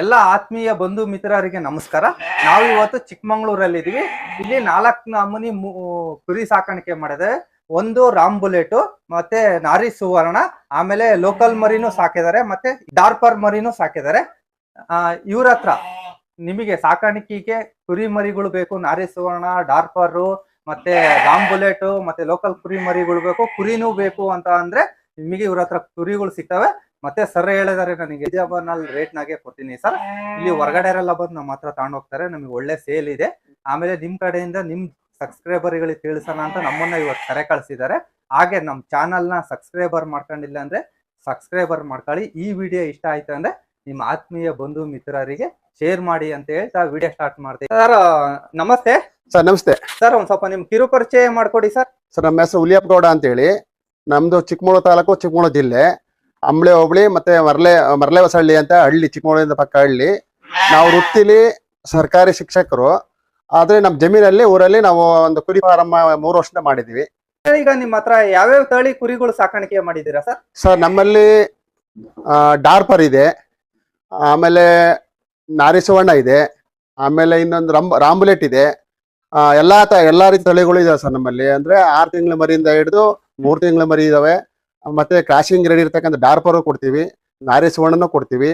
ಎಲ್ಲ ಆತ್ಮೀಯ ಬಂಧು ಮಿತ್ರರಿಗೆ ನಮಸ್ಕಾರ. ನಾವು ಇವತ್ತು ಚಿಕ್ಕಮಂಗ್ಳೂರಲ್ಲಿ ಇದೀವಿ ಇಲ್ಲಿ ನಾಲ್ಕು ನಮೂನಿ ಕುರಿ ಸಾಕಾಣಿಕೆ ಮಾಡಿದೆ. ಒಂದು ರಾಮ್ ಬುಲೆಟು ಮತ್ತೆ ನಾರಿ ಸುವರ್ಣ, ಆಮೇಲೆ ಲೋಕಲ್ ಮರಿನೂ ಸಾಕಿದ್ದಾರೆ, ಮತ್ತೆ ಡಾರ್ಪರ್ ಮರಿನೂ ಸಾಕಿದ್ದಾರೆ. ಆ, ಇವ್ರ ಹತ್ರ ನಿಮಗೆ ಸಾಕಾಣಿಕೆಗೆ ಕುರಿ ಮರಿಗಳು ಬೇಕು, ನಾರಿ ಸುವರ್ಣ, ಡಾರ್ಪರು, ಮತ್ತೆ ರಾಮ್ ಬುಲೆಟು ಮತ್ತೆ ಲೋಕಲ್ ಕುರಿ ಮರಿಗಳು ಬೇಕು, ಕುರಿನೂ ಬೇಕು ಅಂತ ಅಂದ್ರೆ ನಿಮಗೆ ಇವ್ರ ಹತ್ರ ಕುರಿಗಳು ಸಿಗ್ತವೆ. ಮತ್ತೆ ಸರ್ ಹೇಳಿದಾರೆ ನನಗೆ ನಲ್ಲಿ ರೇಟ್ ನಾಗೆ ಕೊಡ್ತೀನಿ ಸರ್ ಇಲ್ಲಿ ಹೊರಗಡೆರೆಲ್ಲ ಬಂದು ನಮ್ಮ ಹತ್ರ ತಗೊಂಡು ಹೋಗ್ತಾರೆ ನಮಗೆ ಒಳ್ಳೆ ಸೇಲ್ ಇದೆ. ಆಮೇಲೆ ನಿಮ್ ಕಡೆಯಿಂದ ನಿಮ್ ಸಬ್ಸ್ಕ್ರೈಬರ್ ಗಳಿಗೆ ತಿಳಿಸೋಣ ಅಂತ ನಮ್ಮನ್ನ ಇವತ್ತು ಕರೆ ಕಳಿಸಿದ್ದಾರೆ. ಹಾಗೆ ನಮ್ಮ ನ ಸಬ್ಸ್ಕ್ರೈಬರ್ ಮಾಡ್ಕೊಂಡಿಲ್ಲ ಅಂದ್ರೆ ಸಬ್ಸ್ಕ್ರೈಬರ್ ಮಾಡ್ಕೊಳ್ಳಿ. ಈ ವಿಡಿಯೋ ಇಷ್ಟ ಆಯ್ತು ಅಂದ್ರೆ ನಿಮ್ಮ ಆತ್ಮೀಯ ಬಂಧು ಮಿತ್ರರಿಗೆ ಶೇರ್ ಮಾಡಿ ಅಂತ ಹೇಳ್ತಾ ವಿಡಿಯೋ ಸ್ಟಾರ್ಟ್ ಮಾಡ್ತೀವಿ ಸರ್ ನಮಸ್ತೆ. ಸರ್ ನಮಸ್ತೆ. ಸರ್ ಒಂದ್ ಸ್ವಲ್ಪ ನಿಮ್ ಕಿರು ಪರಿಚಯ ಮಾಡ್ಕೊಡಿ ಸರ್ ಸರ್ ನಮ್ಮ ಹೆಸರು ಹುಲಿಯಪ್ಪ ಗೌಡ ಅಂತೇಳಿ. ನಮ್ದು ಚಿಕ್ಕಮಗಳೂರು ತಾಲೂಕು ಚಿಕ್ಕಮಗಳೂರು ಜಿಲ್ಲೆ. ಅಂಬಳೆ ಹೋಬಳಿ ಮತ್ತೆ ಮರ್ಲೆ ಮರ್ಲೆ ಹೊಸಹಳ್ಳಿ ಅಂತ ಹಳ್ಳಿ ಚಿಕ್ಕಮಗಳೂರಿಂದ ಪಕ್ಕ ಹಳ್ಳಿ. ನಾವು ವೃತ್ತಿಲಿ ಸರ್ಕಾರಿ ಶಿಕ್ಷಕರು. ಆದ್ರೆ ನಮ್ಮ ಜಮೀನಲ್ಲಿ ಊರಲ್ಲಿ ನಾವು ಒಂದು ಕುರಿ ಫಾರಂ ಮೂರು ವರ್ಷದಿಂದ ಮಾಡಿದ್ವಿ. ಈಗ ನಿಮ್ಮ ಹತ್ರ ಯಾವ್ಯಾವ ತಳಿ ಕುರಿಗಳು ಸಾಕಾಣಿಕೆ ಮಾಡಿದ್ದೀರಾ ಸರ್? ಸರ್ ನಮ್ಮಲ್ಲಿ ಡಾರ್ಪರ್ ಇದೆ. ಆಮೇಲೆ ನಾರಿಸುವಣ್ಣ ಇದೆ. ಆಮೇಲೆ ಇನ್ನೊಂದು ರಂಬ್ ರಾಂಬುಲೆಟ್ ಇದೆ. ಎಲ್ಲಾ ತ ಎಲ್ಲಾ ರೀತಿ ತಳಿಗಳು ಇದಾವೆ ಸರ್ ನಮ್ಮಲ್ಲಿ. ಅಂದ್ರೆ ಆರು ತಿಂಗಳ ಮರಿಯಿಂದ ಹಿಡಿದು ಮೂರು ತಿಂಗಳ ಮರಿ ಇದಾವೆ. ಮತ್ತೆ ಕ್ರಾಶಿಂಗ್ ರೆಡಿ ಇರ್ತಕ್ಕಂಥ ಡಾರ್ಪರು ಕೊಡ್ತೀವಿ ನಾರಿ ಸುವರ್ಣನೂ ಕೊಡ್ತೀವಿ.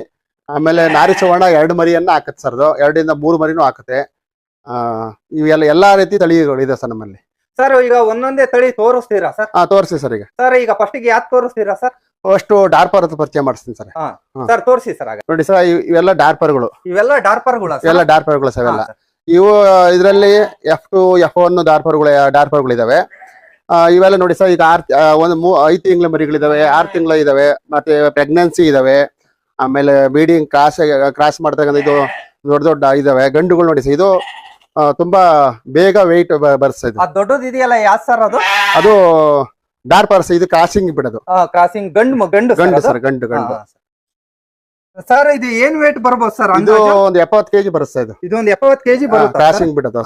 ಆಮೇಲೆ ನಾರಿ ಸುವರ್ಣ ಎರಡು ಮರಿಯನ್ನ ಹಾಕತ್ತೆ ಸರ್ ಅದು. ಎರಡರಿಂದ ಮೂರು ಮರಿನೂ ಹಾಕುತ್ತೆ. ಇವೆಲ್ಲ ಎಲ್ಲಾ ರೀತಿ ತಳಿಗಳು ಇದೆ ಸರ್ ನಮ್ಮಲ್ಲಿ. ಸರ್ ಈಗ ಒಂದೊಂದೇ ತಳಿ ತೋರಿಸ್ತೀರಾ ಸರ್? ಹಾ ತೋರಿಸಿ ಸರ್ ಈಗ. ಸರ್ ಈಗ ಫಸ್ಟಿಗೆ ಯಾವ್ದು ತೋರಿಸ್ತೀರಾ ಸರ್? ಅಷ್ಟು ಡಾರ್ಪರ್ ಅಂತ ಪರಿಚಯ ಮಾಡಿಸ್ತೀನಿ ಸರ್. ಸರ್ ತೋರಿಸಿ ಸರ್ ಆಗ ನೋಡಿ ಸರ್ ಇವೆಲ್ಲ ಡಾರ್ಪರ್ಗಳು. ಇವೆಲ್ಲ ಡಾರ್ಪರ್ಗಳು ಎಲ್ಲ ಡಾರ್ಪರ್ಗಳು ಸರ್ ಎಲ್ಲ ಇವು ಇದರಲ್ಲಿ ಎಫ್ ಟು ಎಫ್ ಒನ್ ಡಾರ್ಪರ್ಗಳು ಡಾರ್ಪರ್ಗಳು ಇದಾವೆ ಆ, ಇವೆಲ್ಲ ನೋಡಿ ಸರ್ ಈಗ ಆರ್ ಒಂದು ಮೂ ಐದು ತಿಂಗಳ ಮರಿಗಳಿದಾವೆ ಆರು ತಿಂಗಳ ಇದಾವೆ ಮತ್ತೆ ಪ್ರೆಗ್ನೆನ್ಸಿ ಇದಾವೆ ಆಮೇಲೆ ಬೀಡಿಂಗ್ ಕ್ರಾಸ್ ಕ್ರಾಸ್ ಮಾಡ್ತಕ್ಕಂಥ ಇದು ದೊಡ್ಡ ದೊಡ್ಡ ಇದಾವೆ ಗಂಡುಗಳು ನೋಡಿ ಸರ್ ಇದು ತುಂಬಾ ಬೇಗ ವೆಯ್ಟ್ ಆ ದೊಡ್ಡದು ಇದೆಯಲ್ಲ ಯಾವ್ದು ಸರ್ ಅದು? ಅದು ಡಾರ್ಪರ್ಸ್ ಇದು ಕ್ರಾಸಿಂಗ್ ಬಿಡೋದು. ಕ್ರಾಸಿಂಗ್ ಗಂಡು ಗಂಡು ಗಂಡು ಸರ್ ಗಂಡು ಗಂಡು. ಸರ್. ಇದು ಏನ್ ವೇಟ್ ಬರ್ಬೋದು ಸರ್ ಇದು ಒಂದು ಎಪ್ಪತ್ತು ಕೆಜಿ ಬರುತ್ತೆ ಇದು. ಇದೊಂದು ಎಪ್ಪತ್ತು ಕೆಜಿ ಬರುತ್ತೆ ಕ್ರಾಸಿಂಗ್ ಬಿಡೋದು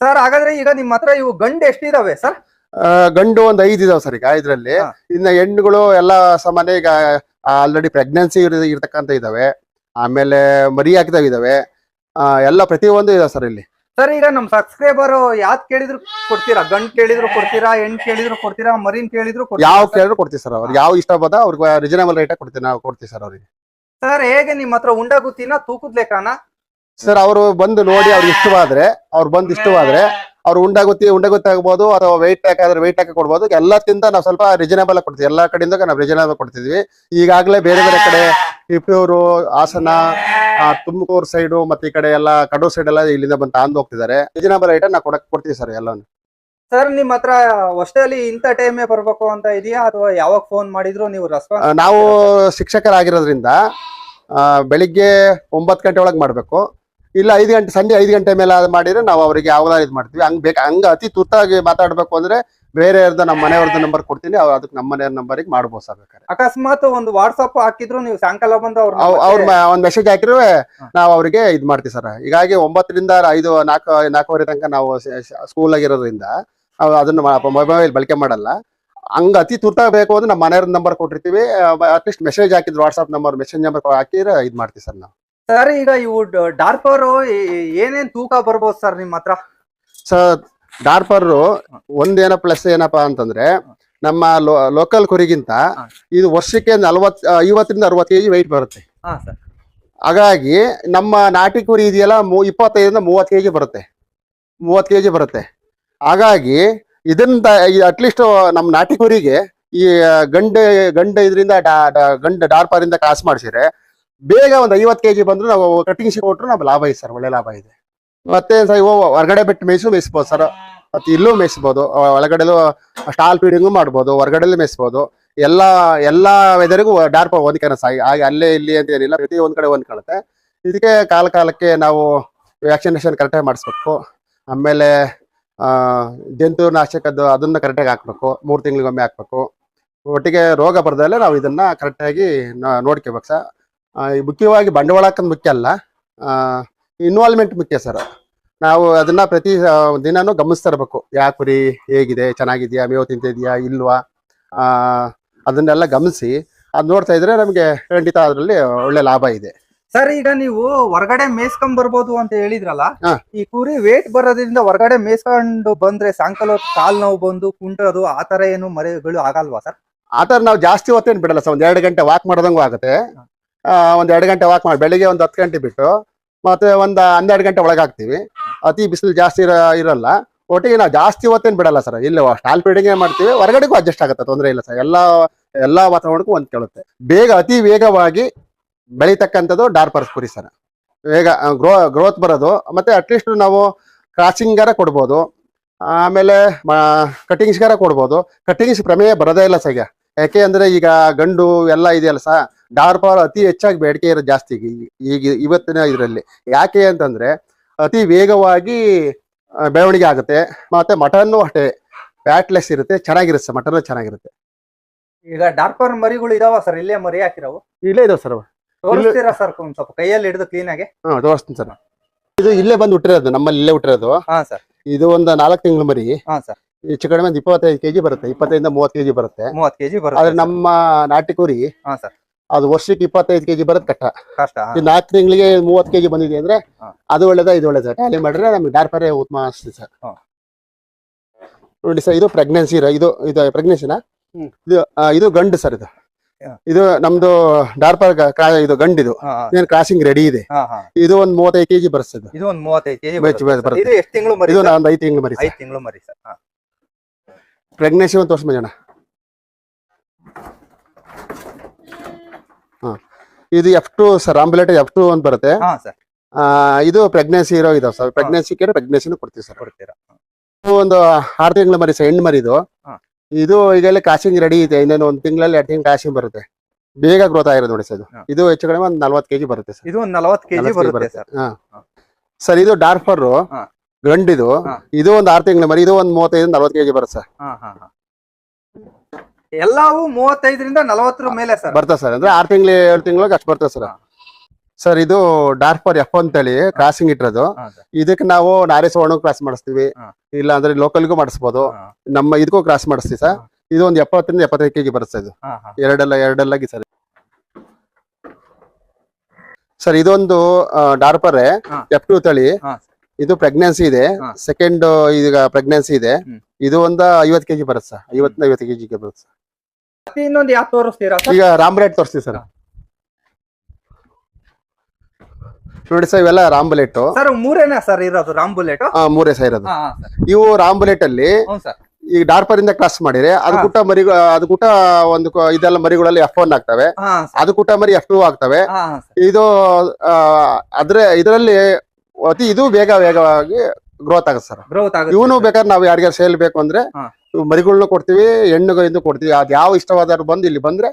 ಸರ್ ಹಾಗಾದ್ರೆ ಈಗ ನಿಮ್ಮ ಹತ್ರ ಇವು ಗಂಡು ಎಷ್ಟಿದಾವೆ ಸರ್? ಗಂಡು ಒಂದ್ ಐದು ಇದಾವೆ ಸರ್ ಈಗ ಇದ್ರಲ್ಲಿ ಇನ್ನ ಹೆಣ್ಣುಗಳು ಎಲ್ಲ ಸಾಮಾನ್ಯ ಈಗ ಆಲ್ರೆಡಿ ಪ್ರೆಗ್ನೆನ್ಸಿ ಇರ್ತಕ್ಕಂತ ಇದಾವೆ. ಆಮೇಲೆ ಮರಿ ಹಾಕಿದಾವೆ ಇದಾವೆ. ಎಲ್ಲ ಪ್ರತಿಯೊಂದು ಇದಾವೆ ಸರ್ ಇಲ್ಲಿ. ಸರ್ ಈಗ ನಮ್ ಸಬ್ಸ್ಕ್ರೈಬರ್ ಯಾವ್ದು ಕೇಳಿದ್ರು ಕೊಡ್ತೀರಾ? ಗಂಡ್ ಕೇಳಿದ್ರು ಕೊಡ್ತೀರಾ? ಹೆಣ್ ಕೇಳಿದ್ರು ಕೊಡ್ತೀರಾ? ಮರಿನ್ ಕೇಳಿದ್ರು ಯಾವ ಕೇಳಿದ್ರು ಕೊಡ್ತೀವಿ ಸರ್ ಅವ್ರಿಗೆ ಯಾವ ಇಷ್ಟ ಬಂದ ಅವ್ರಿಗೆ ರಿಜನೇಬಲ್ ರೇಟ್ ಕೊಡ್ತೀವಿ ನಾವು ಕೊಡ್ತೀವಿ ಸರ್ ಅವ್ರಿಗೆ. ಸರ್ ಹೇಗೆ ನಿಮ್ಮ ಹತ್ರ ಉಂಡಾಗುತ್ತಿನ ತೂಕದ ಲೆಕ್ಕನ? ಸರ್ ಅವರು ಬಂದು ನೋಡಿ ಅವ್ರಿಗೆ ಇಷ್ಟವಾದ್ರೆ ಅವ್ರು ಬಂದು ಇಷ್ಟವಾದ್ರೆ ಅವ್ರು ಉಂಡಾಗುತ್ತಿ ಉಂಡಾಗುತ್ತಿ ಆಗ್ಬೋದು ಅಥವಾ ವೆಯ್ಟ್ ಹಾಕಾದ್ರೆ ವೆಯ್ಟ್ ಹಾಕಿ ಕೊಡ್ಬೋದು. ಎಲ್ಲಕ್ಕಿಂತ ನಾವು ಸ್ವಲ್ಪ ರಿಸನಬಲ್ ಕೊಡ್ತೀವಿ. ಎಲ್ಲಾ ಕಡೆಯಿಂದ ನಾವು ರಿಜನೇಬಲ್ ಕೊಡ್ತಿದ್ವಿ. ಈಗಾಗಲೇ ಬೇರೆ ಬೇರೆ ಕಡೆ ಇಪ್ಪೂರು ಹಾಸನ ತುಮಕೂರು ಸೈಡು ಮತ್ತೆ ಈ ಕಡೆ ಎಲ್ಲ ಕಡೂರು ಸೈಡ್ ಎಲ್ಲ ಇಲ್ಲಿಂದ ಬಂದು ತಾಂದು ಹೋಗ್ತಿದ್ದಾರೆ. ರಿಜನೇಬಲ್ ಐಟಮ್ ನಾವು ಕೊಡಕ್ ಕೊಡ್ತೀವಿ ಸರ್ ಎಲ್ಲಾನು. ಸರ್ ನಿಮ್ಮ ಹತ್ರ ಅಷ್ಟೇ ಇಂಥ ಟೈಮೇ ಬರ್ಬೇಕು ಅಂತ ಇದೆಯಾ? ಅಥವಾ ಯಾವಾಗ ಫೋನ್ ಮಾಡಿದ್ರು ನೀವು ರೆಸ್ಪಾನ್ಸ್ ನಾವು ಶಿಕ್ಷಕರಾಗಿರೋದ್ರಿಂದ ಬೆಳಿಗ್ಗೆ ಒಂಬತ್ತು ಗಂಟೆ ಒಳಗೆ ಮಾಡಬೇಕು. ಇಲ್ಲ ಐದು ಗಂಟೆ ಸಂಜೆ ಐದು ಗಂಟೆ ಮೇಲೆ ಅದು ಮಾಡಿದ್ರೆ ನಾವು ಅವರಿಗೆ ಯಾವ್ದಾರು ಇದು ಮಾಡ್ತೀವಿ. ಹಂಗ್ ಬೇಕು ಹಂಗ ಅತಿ ತುರ್ತಾಗಿ ಮಾತಾಡ್ಬೇಕು ಅಂದ್ರೆ ಬೇರೆ ನಮ್ಮ ಮನೆಯವ್ರದ್ದು ನಂಬರ್ ಕೊಡ್ತೀನಿ ಅವ್ರು ಅದಕ್ಕೆ ನಮ್ಮ ಮನೆಯವ್ರ ನಂಬರಿಗೆ ಮಾಡ್ಬೋದು ಸರ್ ಬೇಕಾದ್ರೆ. ಅಕಸ್ಮಾತ್ ಒಂದು ವಾಟ್ಸಪ್ ಹಾಕಿದ್ರು ನೀವು ಸಾಯಂಕಾಲ ಬಂದು ಅವ್ರ ಒಂದು ಅವ್ರ ಒಂದ್ ಮೆಸೇಜ್ ಹಾಕಿದ್ರೆ ನಾವು ಅವರಿಗೆ ಇದು ಮಾಡ್ತೀವಿ ಸರ್. ಹೀಗಾಗಿ ಒಂಬತ್ತರಿಂದ ಐದು ನಾಲ್ಕು ನಾಲ್ಕೂವರೆ ತನಕ ನಾವು ಸ್ಕೂಲ್ ಆಗಿರೋದ್ರಿಂದ ಇರೋದ್ರಿಂದ ಅದನ್ನ ಮೊಬೈಲ್ ಬಳಕೆ ಮಾಡಲ್ಲ. ಹಂಗ ಅತಿ ತುರ್ತಾಗಿ ಬೇಕು ಅಂದ್ರೆ ನಮ್ಮ ಮನೆಯವ್ರ ನಂಬರ್ ಕೊಟ್ಟಿರ್ತೀವಿ. ಅಟ್ಲೀಸ್ಟ್ ಮೆಸೇಜ್ ಹಾಕಿದ್ರು ವಾಟ್ಸ್ಆಪ್ ನಂಬರ್ ಮೆಸೇಜ್ ನಂಬರ್ ಹಾಕಿದ್ರೆ ಇದು ಮಾಡ್ತೀವಿ ಸರ್ ನಾವು. ಸರ್ ಈಗ ಇವು ಡಾರ್ಪರ್ ಏನೇನ್ ತೂಕ ಬರ್ಬೋದು ಸರ್ ನಿಮ್ಮ ಹತ್ರ? ಸರ್ ಡಾರ್ಪರ್ ಒಂದೇನ ಪ್ಲಸ್ ಏನಪ್ಪಾ ಅಂತಂದ್ರೆ ನಮ್ಮ ಲೋಕಲ್ ಕುರಿಗಿಂತ. ಇದು ವರ್ಷಕ್ಕೆ ನಲ್ವತ್ ಐವತ್ತರಿಂದ ಅರವತ್ತು ಕೆಜಿ ವೆಯ್ಟ್ ಬರುತ್ತೆ. ಹಾಗಾಗಿ ನಮ್ಮ ನಾಟಿ ಕುರಿ ಇದೆಯಲ್ಲ ಇಪ್ಪತ್ತೈದರಿಂದ ಮೂವತ್ತು ಕೆಜಿ ಬರುತ್ತೆ. ಮೂವತ್ತು ಕೆಜಿ ಬರುತ್ತೆ. ಹಾಗಾಗಿ ಇದರಿಂದ ಅಟ್ಲೀಸ್ಟ್ ನಮ್ಮ ನಾಟಿ ಕುರಿಗೆ ಈ ಗಂಡ ಗಂಡ ಇದರಿಂದ ಗಂಡ ಡಾರ್ಪರಿಂದ ಕ್ರಾಸ್ ಮಾಡಿಸಿದ್ರೆ ಬೇಗ ಒಂದು ಐವತ್ತು ಕೆಜಿ ಬಂದ್ರು ನಾವು ಕಟಿಂಗ್ ಕೊಟ್ಟರು ನಮ್ಗೆ ಲಾಭ ಇದೆ ಸರ್, ಒಳ್ಳೆ ಲಾಭ ಇದೆ. ಮತ್ತೆ ಸರ್ ಇವು ಹೊರಗಡೆ ಬಿಟ್ಟು ಮೇಯ್ಸು ಮೇಯಿಸ್ಬೋದು ಸರ್. ಮತ್ತೆ ಇಲ್ಲೂ ಮೇಯಿಸ್ಬೋದು. ಒಳಗಡೆ ಒಳಗಡೆಲೂ ಸ್ಟಾಲ್ ಫೀಡಿಂಗು ಮಾಡ್ಬೋದು, ಹೊರಗಡೆಲೂ ಮೇಯಿಸ್ಬೋದು. ಎಲ್ಲಾ ಎಲ್ಲಾ ವೆದರ್ಗೂ ಡಾರ್ಪ್ ಸರ್ ಹಾಗೆ ಅಲ್ಲೇ, ಇಲ್ಲಿ ಅಂತ ಏನಿಲ್ಲ, ಪ್ರತಿ ಒಂದ್ ಕಡೆ ಹೊಂದ್ಕೊಳುತ್ತೆ ಇದಕ್ಕೆ ಕಾಲ ಕಾಲಕ್ಕೆ ನಾವು ವ್ಯಾಕ್ಸಿನೇಷನ್ ಕರೆಕ್ಟಾಗಿ ಮಾಡಿಸ್ಬೇಕು. ಆಮೇಲೆ ಜಂತು ನಾಶಕದ್ದು ಅದನ್ನ ಕರೆಕ್ಟಾಗಿ ಹಾಕ್ಬೇಕು. ಮೂರು ತಿಂಗಳಿಗೊಮ್ಮೆ ಹಾಕ್ಬೇಕು. ಒಟ್ಟಿಗೆ ರೋಗ ಬರ್ದಲ್ಲೇ ನಾವು ಇದನ್ನ ಕರೆಕ್ಟಾಗಿ ನೋಡ್ಕೋಬೇಕು ಸರ್. ಮುಖ್ಯವಾಗಿ ಬಂಡವಾಳ ಹಾಕೋದು ಮುಖ್ಯ ಅಲ್ಲ. ಇನ್ವಾಲ್ವ್ಮೆಂಟ್ ಮುಖ್ಯ ಸರ್ ನಾವು ಅದನ್ನ ಪ್ರತಿ ದಿನಾನು ಗಮನಿಸ್ತಿರ್ಬೇಕು. ಗಮನಿಸ್ತಾ ಇರ್ಬೇಕು ಯಾ ಕುರಿ ಹೇಗಿದೆ ಚೆನ್ನಾಗಿದೆಯಾ ಮೇವು ತಿಂತಿದೆಯಾ ಇಲ್ವಾ? ಆ ಅದನ್ನೆಲ್ಲ ಗಮನಿಸಿ ಅದು ನೋಡ್ತಾ ಇದ್ರೆ ನಮಗೆ ಖಂಡಿತ ಅದರಲ್ಲಿ ಒಳ್ಳೆ ಲಾಭ ಇದೆ. ಸರ್ ಈಗ ನೀವು ಹೊರಗಡೆ ಮೇಯ್ಸ್ಕೊಂಡ್ ಬರ್ಬೋದು ಅಂತ ಹೇಳಿದ್ರಲ್ಲ ಈ ಕುರಿ ವೇಟ್ ಬರೋದ್ರಿಂದ ಹೊರಗಡೆ ಮೇಯ್ಸ್ಕೊಂಡು ಬಂದ್ರೆ ಸಾಯಂಕಾಲ ಕಾಲು ನೋವು ಬಂದು ಕುಂಟೋದು ಆತರ ಏನು ಮರೆಗಳು ಆಗಲ್ವಾ ಸರ್ ಆತರ ನಾವು ಜಾಸ್ತಿ ಹೊತ್ತೇನು ಬಿಡಲ್ಲ ಸರ್ ಒಂದ್ ಎರಡು ಗಂಟೆ ವಾಕ್ ಮಾಡ್ದಂಗೂ ಆಗುತ್ತೆ. ಆ, ಒಂದ್ ಎರಡು ಗಂಟೆ ವಾಕ್ ಮಾಡಿ. ಬೆಳಿಗ್ಗೆ ಒಂದು ಹತ್ತು ಗಂಟೆ ಬಿಟ್ಟು ಮತ್ತೆ ಒಂದು ಹನ್ನೆರಡು ಗಂಟೆ ಒಳಗೆ ಅತಿ ಬಿಸಿಲು ಜಾಸ್ತಿ ಇರ, ಇರಲ್ಲ. ಒಟ್ಟಿಗೆ ನಾವು ಜಾಸ್ತಿ ಹೊತ್ತೇನು ಬಿಡಲ್ಲ ಸರ್. ಇಲ್ಲಿ ಸ್ಟಾಲ್ ಫೀಡಿಂಗ್ ಮಾಡ್ತೀವಿ, ಹೊರಗಡೆಗೂ ಅಡ್ಜಸ್ಟ್ ಆಗುತ್ತೆ, ತೊಂದರೆ ಇಲ್ಲ ಸರ್. ಎಲ್ಲಾ ಎಲ್ಲಾ ವಾತಾವರಣಕ್ಕೂ ಒಂದು ಕೇಳುತ್ತೆ. ಬೇಗ, ಅತಿ ವೇಗವಾಗಿ ಬೆಳೀತಕ್ಕಂಥದ್ದು ಡಾರ್ಪರ್ಸ್ ಪುರಿ ಸರ್. ವೇಗ ಗ್ರೋ ಗ್ರೋತ್ ಬರೋದು. ಮತ್ತೆ ಅಟ್ಲೀಸ್ಟ್ ನಾವು ಕ್ರಾಸಿಂಗಾರ ಕೊಡ್ಬೋದು. ಆಮೇಲೆ ಕಟಿಂಗ್ಸ್ಗಾರ ಕೊಡ್ಬೋದು. ಕಟಿಂಗ್ಸ್ ಪ್ರಮೇಯ ಬರೋದೇ ಇಲ್ಲ ಸರ್ ಯಾಕೆ ಅಂದ್ರೆ ಈಗ ಗಂಡು ಎಲ್ಲ ಇದೆಯಲ್ಲ ಸಹ ಡಾರ್ಪರ್ ಅತಿ ಹೆಚ್ಚಾಗಿ ಬೇಡಿಕೆ ಇರೋದು ಜಾಸ್ತಿ ಈಗ ಇವತ್ತಿನ ಇದರಲ್ಲಿ. ಯಾಕೆ ಅಂತಂದ್ರೆ ಅತಿ ವೇಗವಾಗಿ ಬೆಳವಣಿಗೆ ಆಗುತ್ತೆ. ಮತ್ತೆ ಮಟನ್ನು ಅಷ್ಟೇ ಫ್ಯಾಟ್ಲೆಸ್ ಇರುತ್ತೆ ಚೆನ್ನಾಗಿರುತ್ತೆ ಮಟನ್ ಚೆನ್ನಾಗಿರುತ್ತೆ. ಈಗ ಡಾರ್ಪರ್ ಮರಿಗಳು ಇದಾವ ಸರ್? ಇಲ್ಲೇ ಮರಿ ಹಾಕಿರವು? ಇಲ್ಲೇ ಇದಾವೆ ಸರ್ ತೋರಿಸ್ತೀರಾ ಸರ್ ಒಂದ್ ಸ್ವಲ್ಪ? ಕೈಯಲ್ಲಿ ಹಿಡಿದು ಕ್ಲೀನ್ ಆಗಿ? ಹಾ ತೋರಿಸ್ತೀನಿ ಸರ್. ಇದು ಇಲ್ಲೇ ಬಂದು ಹುಟ್ಟಿರೋದು ನಮ್ಮಲ್ಲಿ ಇಲ್ಲೇ ಹುಟ್ಟಿರೋದು. ಹಾ ಸರ್. ಇದು ಒಂದು ನಾಲ್ಕು ತಿಂಗಳು ಮರಿ. ಹಾ ಸರ್. ಹೆಚ್ಚು ಕಡಿಮೆ ಇಪ್ಪತ್ತೈದು ಕೆಜಿ ಬರುತ್ತೆ ಇಪ್ಪತ್ತೈದಿಂದ ಮೂವತ್ತು ಕೆಜಿ ಬರುತ್ತೆ. ಮೂವತ್ತು ಕೆಜಿ ಬರುತ್ತೆ ಆದ್ರೆ ನಮ್ಮ ನಾಟಿ ಕುರಿ ಹಾ ಸರ್. ಅದು ವರ್ಷಕ್ಕೆ ಇಪ್ಪತ್ತೈದು ಕೆಜಿ ಬರೋದು ಕಟ್ಟ ಕಷ್ಟ ಈ ನಾಲ್ಕು ತಿಂಗಳಿಗೆ ಮೂವತ್ತು ಕೆಜಿ ಬಂದಿದೆ ಅಂದ್ರೆ ಅದು ಒಳ್ಳೇದ ಇದು ಒಳ್ಳೇದ. ಟ್ಯಾಲಿ ಮಾಡಿದ್ರೆ ನಮ್ಗೆ ಡಾರ್ಪರೇ ಉತ್ತಮ ಅನಿಸ್ತದೆ ಸರ್. ಹಾ. ನೋಡಿ ಸರ್ ಇದು ಪ್ರೆಗ್ನೆನ್ಸಿ ಇದು ಇದು ಪ್ರೆಗ್ನೆನ್ಸಿನ ಹ್ಮ್. ಇದು ಆ, ಇದು ಗಂಡು ಸರ್ ಇದು. ಹಾ. ಇದು ನಮ್ದು ಡಾರ್ಪರ್ ಇದು ಗಂಡು ಇದು ಹಾ. ಕ್ರಾಸಿಂಗ್ ರೆಡಿ ಇದೆ. ಹಾ ಹಾ. ಇದು ಒಂದ್ ಮೂವತ್ತೈದು ಕೆಜಿ ಬರ್ತದೆ ಇದು ಒಂದ್ ಮೂವತ್ತೈದು ಕೆಜಿ ಬೆಚ್ಚ ಬೆಚ್ಚ ಬರುತ್ತೆ. ಇದು ಎಷ್ಟು ತಿಂಗಳು ಮರಿ ಇದು ಐದು ತಿಂಗಳು ಮರಿ ಐದು ತಿಂಗಳು ಮರಿ ಸರ್ ಹಾ. ಪ್ರೆಗ್ನೆನ್ಸಿ ಒಂದು ತೋರ್ಸ್ ಮಂಜಣ್ಣ ಹಾ. ಇದು ಎಫ್ ಟು ಸರ್ ಆಂಬುಲೆಟ್ ಎಫ್ ಟು ಅಂತ ಬರುತ್ತೆ. ಹಾ ಸರ್ ಆ, ಇದು ಪ್ರೆಗ್ನೆನ್ಸಿ ಇರೋ ಇದಾವೆ ಸರ್ ಪ್ರೆಗ್ನೆನ್ಸಿ ಕೇಳಿ ಪ್ರೆಗ್ನೆನ್ಸಿನೂ ಕೊಡ್ತೀವಿ ಸರ್ ಕೊಡ್ತೀರಾ? ಇದು ಒಂದು ಆರು ತಿಂಗಳ ಮರಿ ಸರ್ ಹೆಣ್ಣು ಮರಿದು. ಹಾ. ಇದು ಈಗಲೇ ಕಾಸಿಂಗ್ ರೆಡಿ ಇದೆ. ಇನ್ನೇನು ಒಂದು ತಿಂಗಳಲ್ಲಿ ಎರಡು ತಿಂಗಳು ಕಾಸಿಂಗ್ ಬರುತ್ತೆ. ಬೇಗ ಗ್ರೋತ್ ಆಗಿರೋದು ನೋಡಿ ಸರ್ ಇದು. ಹಾ. ಇದು ಹೆಚ್ಚು ಕಡಿಮೆ ಒಂದು ನಲ್ವತ್ತು ಕೆಜಿ ಬರುತ್ತೆ ಸರ್ ಇದು ಒಂದ್ ನಲವತ್ತು ಕೆಜಿ 40 ಬರುತ್ತೆ ಸರ್ ಹಾ. ಸರ್ ಇದು ಡಾರ್ಫರ್ ಹಾ. ಗಂಡಿದು. ಹಾ. ಇದು ಒಂದು ಆರು ತಿಂಗಳ ಮರಿ ಇದು ಒಂದು ಮೂವತ್ತೈದು ನಲ್ವತ್ತು ಕೆಜಿ ಬರುತ್ತೆ ಸರ್ ಹಾ ಹಾ ಹಾ. ಎಲ್ಲಾವು ಮೂವತ್ತೈದರಿಂದ ನಲವತ್ತರ ಮೇಲೆ ಸರ್. ಬರ್ತದೆ ಸರ್. ಅಂದ್ರೆ ಆರು ತಿಂಗಳು ಏಳು ತಿಂಗಳಿಗೆ ಅಷ್ಟು ಬರ್ತದೆ ಸರ್. ಸರ್ ಇದು ಡಾರ್ಫರ್ ಎಫ್ ಅಂತೇಳಿ ಕ್ರಾಸಿಂಗ್ ಇಟ್ಟಿರೋದು. ಇದಕ್ಕೆ ನಾವು ನಾರೇಸವರ್ಣ ಕ್ರಾಸ್ ಮಾಡಿಸ್ತೀವಿ. ಇಲ್ಲ ಅಂದ್ರೆ ಲೋಕಲ್ಗೂ ಮಾಡಿಸ್ಬೋದು. ನಮ್ಮ ಇದಕ್ಕೂ ಕ್ರಾಸ್ ಮಾಡಿಸ್ತೀವಿ ಸರ್. ಇದು ಒಂದು ಎಪ್ಪತ್ತರಿಂದ ಎಪ್ಪತ್ತೈದು ಕೆಜಿ ಬರುತ್ತೆ ಇದು. ಎರಡೆಲ್ಲ ಎರಡೆಲ್ಲಾಗಿ ಸರ್. ಸರ್ ಇದೊಂದು ಡಾರ್ಪರ್ ಎಫ್ ಟು ತಳಿ. ಇದು ಪ್ರೆಗ್ನೆನ್ಸಿ ಇದೆ. ಸೆಕೆಂಡ್ ಈಗ ಪ್ರೆಗ್ನೆನ್ಸಿ ಇದೆ. ಇದು ಒಂದು ಐವತ್ತು ಕೆಜಿ ಬರುತ್ತೆ ಸರ್. ಐವತ್ತಿಂದ ಐವತ್ತು ಕೆಜಿಗೆ ಬರುತ್ತೆ ಸರ್. ಇನ್ನೊಂದು ಯಾವ ತೋರಿಸ್ತೀರಾ ಈಗ ರಾಮ್ಲೇಟ್ ತೋರಿಸ್ತೀವಿ ಸರ್. ನೋಡಿ ಸರ್ ಇವೆಲ್ಲ ರಾಂಬುಲೆಟ್ ಸರ್ ಮೂರೇನಾ ಸರ್ ಇರೋದು ರಾಮ್ ಬುಲೆಟ್? ಮೂರೇ ಸರ್ ಇರೋದು. ಇವು ರಾಮ್ ಬುಲೆಟ್ ಅಲ್ಲಿ ಹ್ಞೂ ಸರ್. ಈಗ ಡಾರ್ಪರ್ ಇಂದ ಕ್ರಾಸ್ ಮಾಡಿದ್ರೆ ಅದು ಕೂಟ ಮರಿ ಅದು ಕೂಟ ಒಂದು ಕ- ಇದೆಲ್ಲ ಮರಿಗಳಲ್ಲಿ ಎಫ್ ಒನ್ ಆಗ್ತವೆ. ಹಾ ಅದು ಕೂಟ ಮರಿ ಎಫ್ ಟೂ ಆಗ್ತವೆ. ಹಾ ಇದು ಅದ್ರ ಅದ್ರೆ ಇದರಲ್ಲಿ ಅತಿ ಇದು ಬೇಗ ವೇಗವಾಗಿ ಗ್ರೋತ್ ಆಗುತ್ತೆ ಸರ್. ಗ್ರೋತ್ ಆಗುತ್ತೆ ಇವನು. ಬೇಕಾದ್ರೆ ನಾವು ಯಾರಿಗಾರು ಸೇಲ್ ಬೇಕು ಅಂದ್ರೆ ಹಾ. ಇವು ಮರಿಗಳ್ನು ಕೊಡ್ತೀವಿ ಹೆಣ್ಣುಗಳಿಂದ ಕೊಡ್ತೀವಿ. ಅದು ಯಾವ ಇಷ್ಟವಾದವ್ರು ಬಂದು ಇಲ್ಲಿ ಬಂದ್ರೆ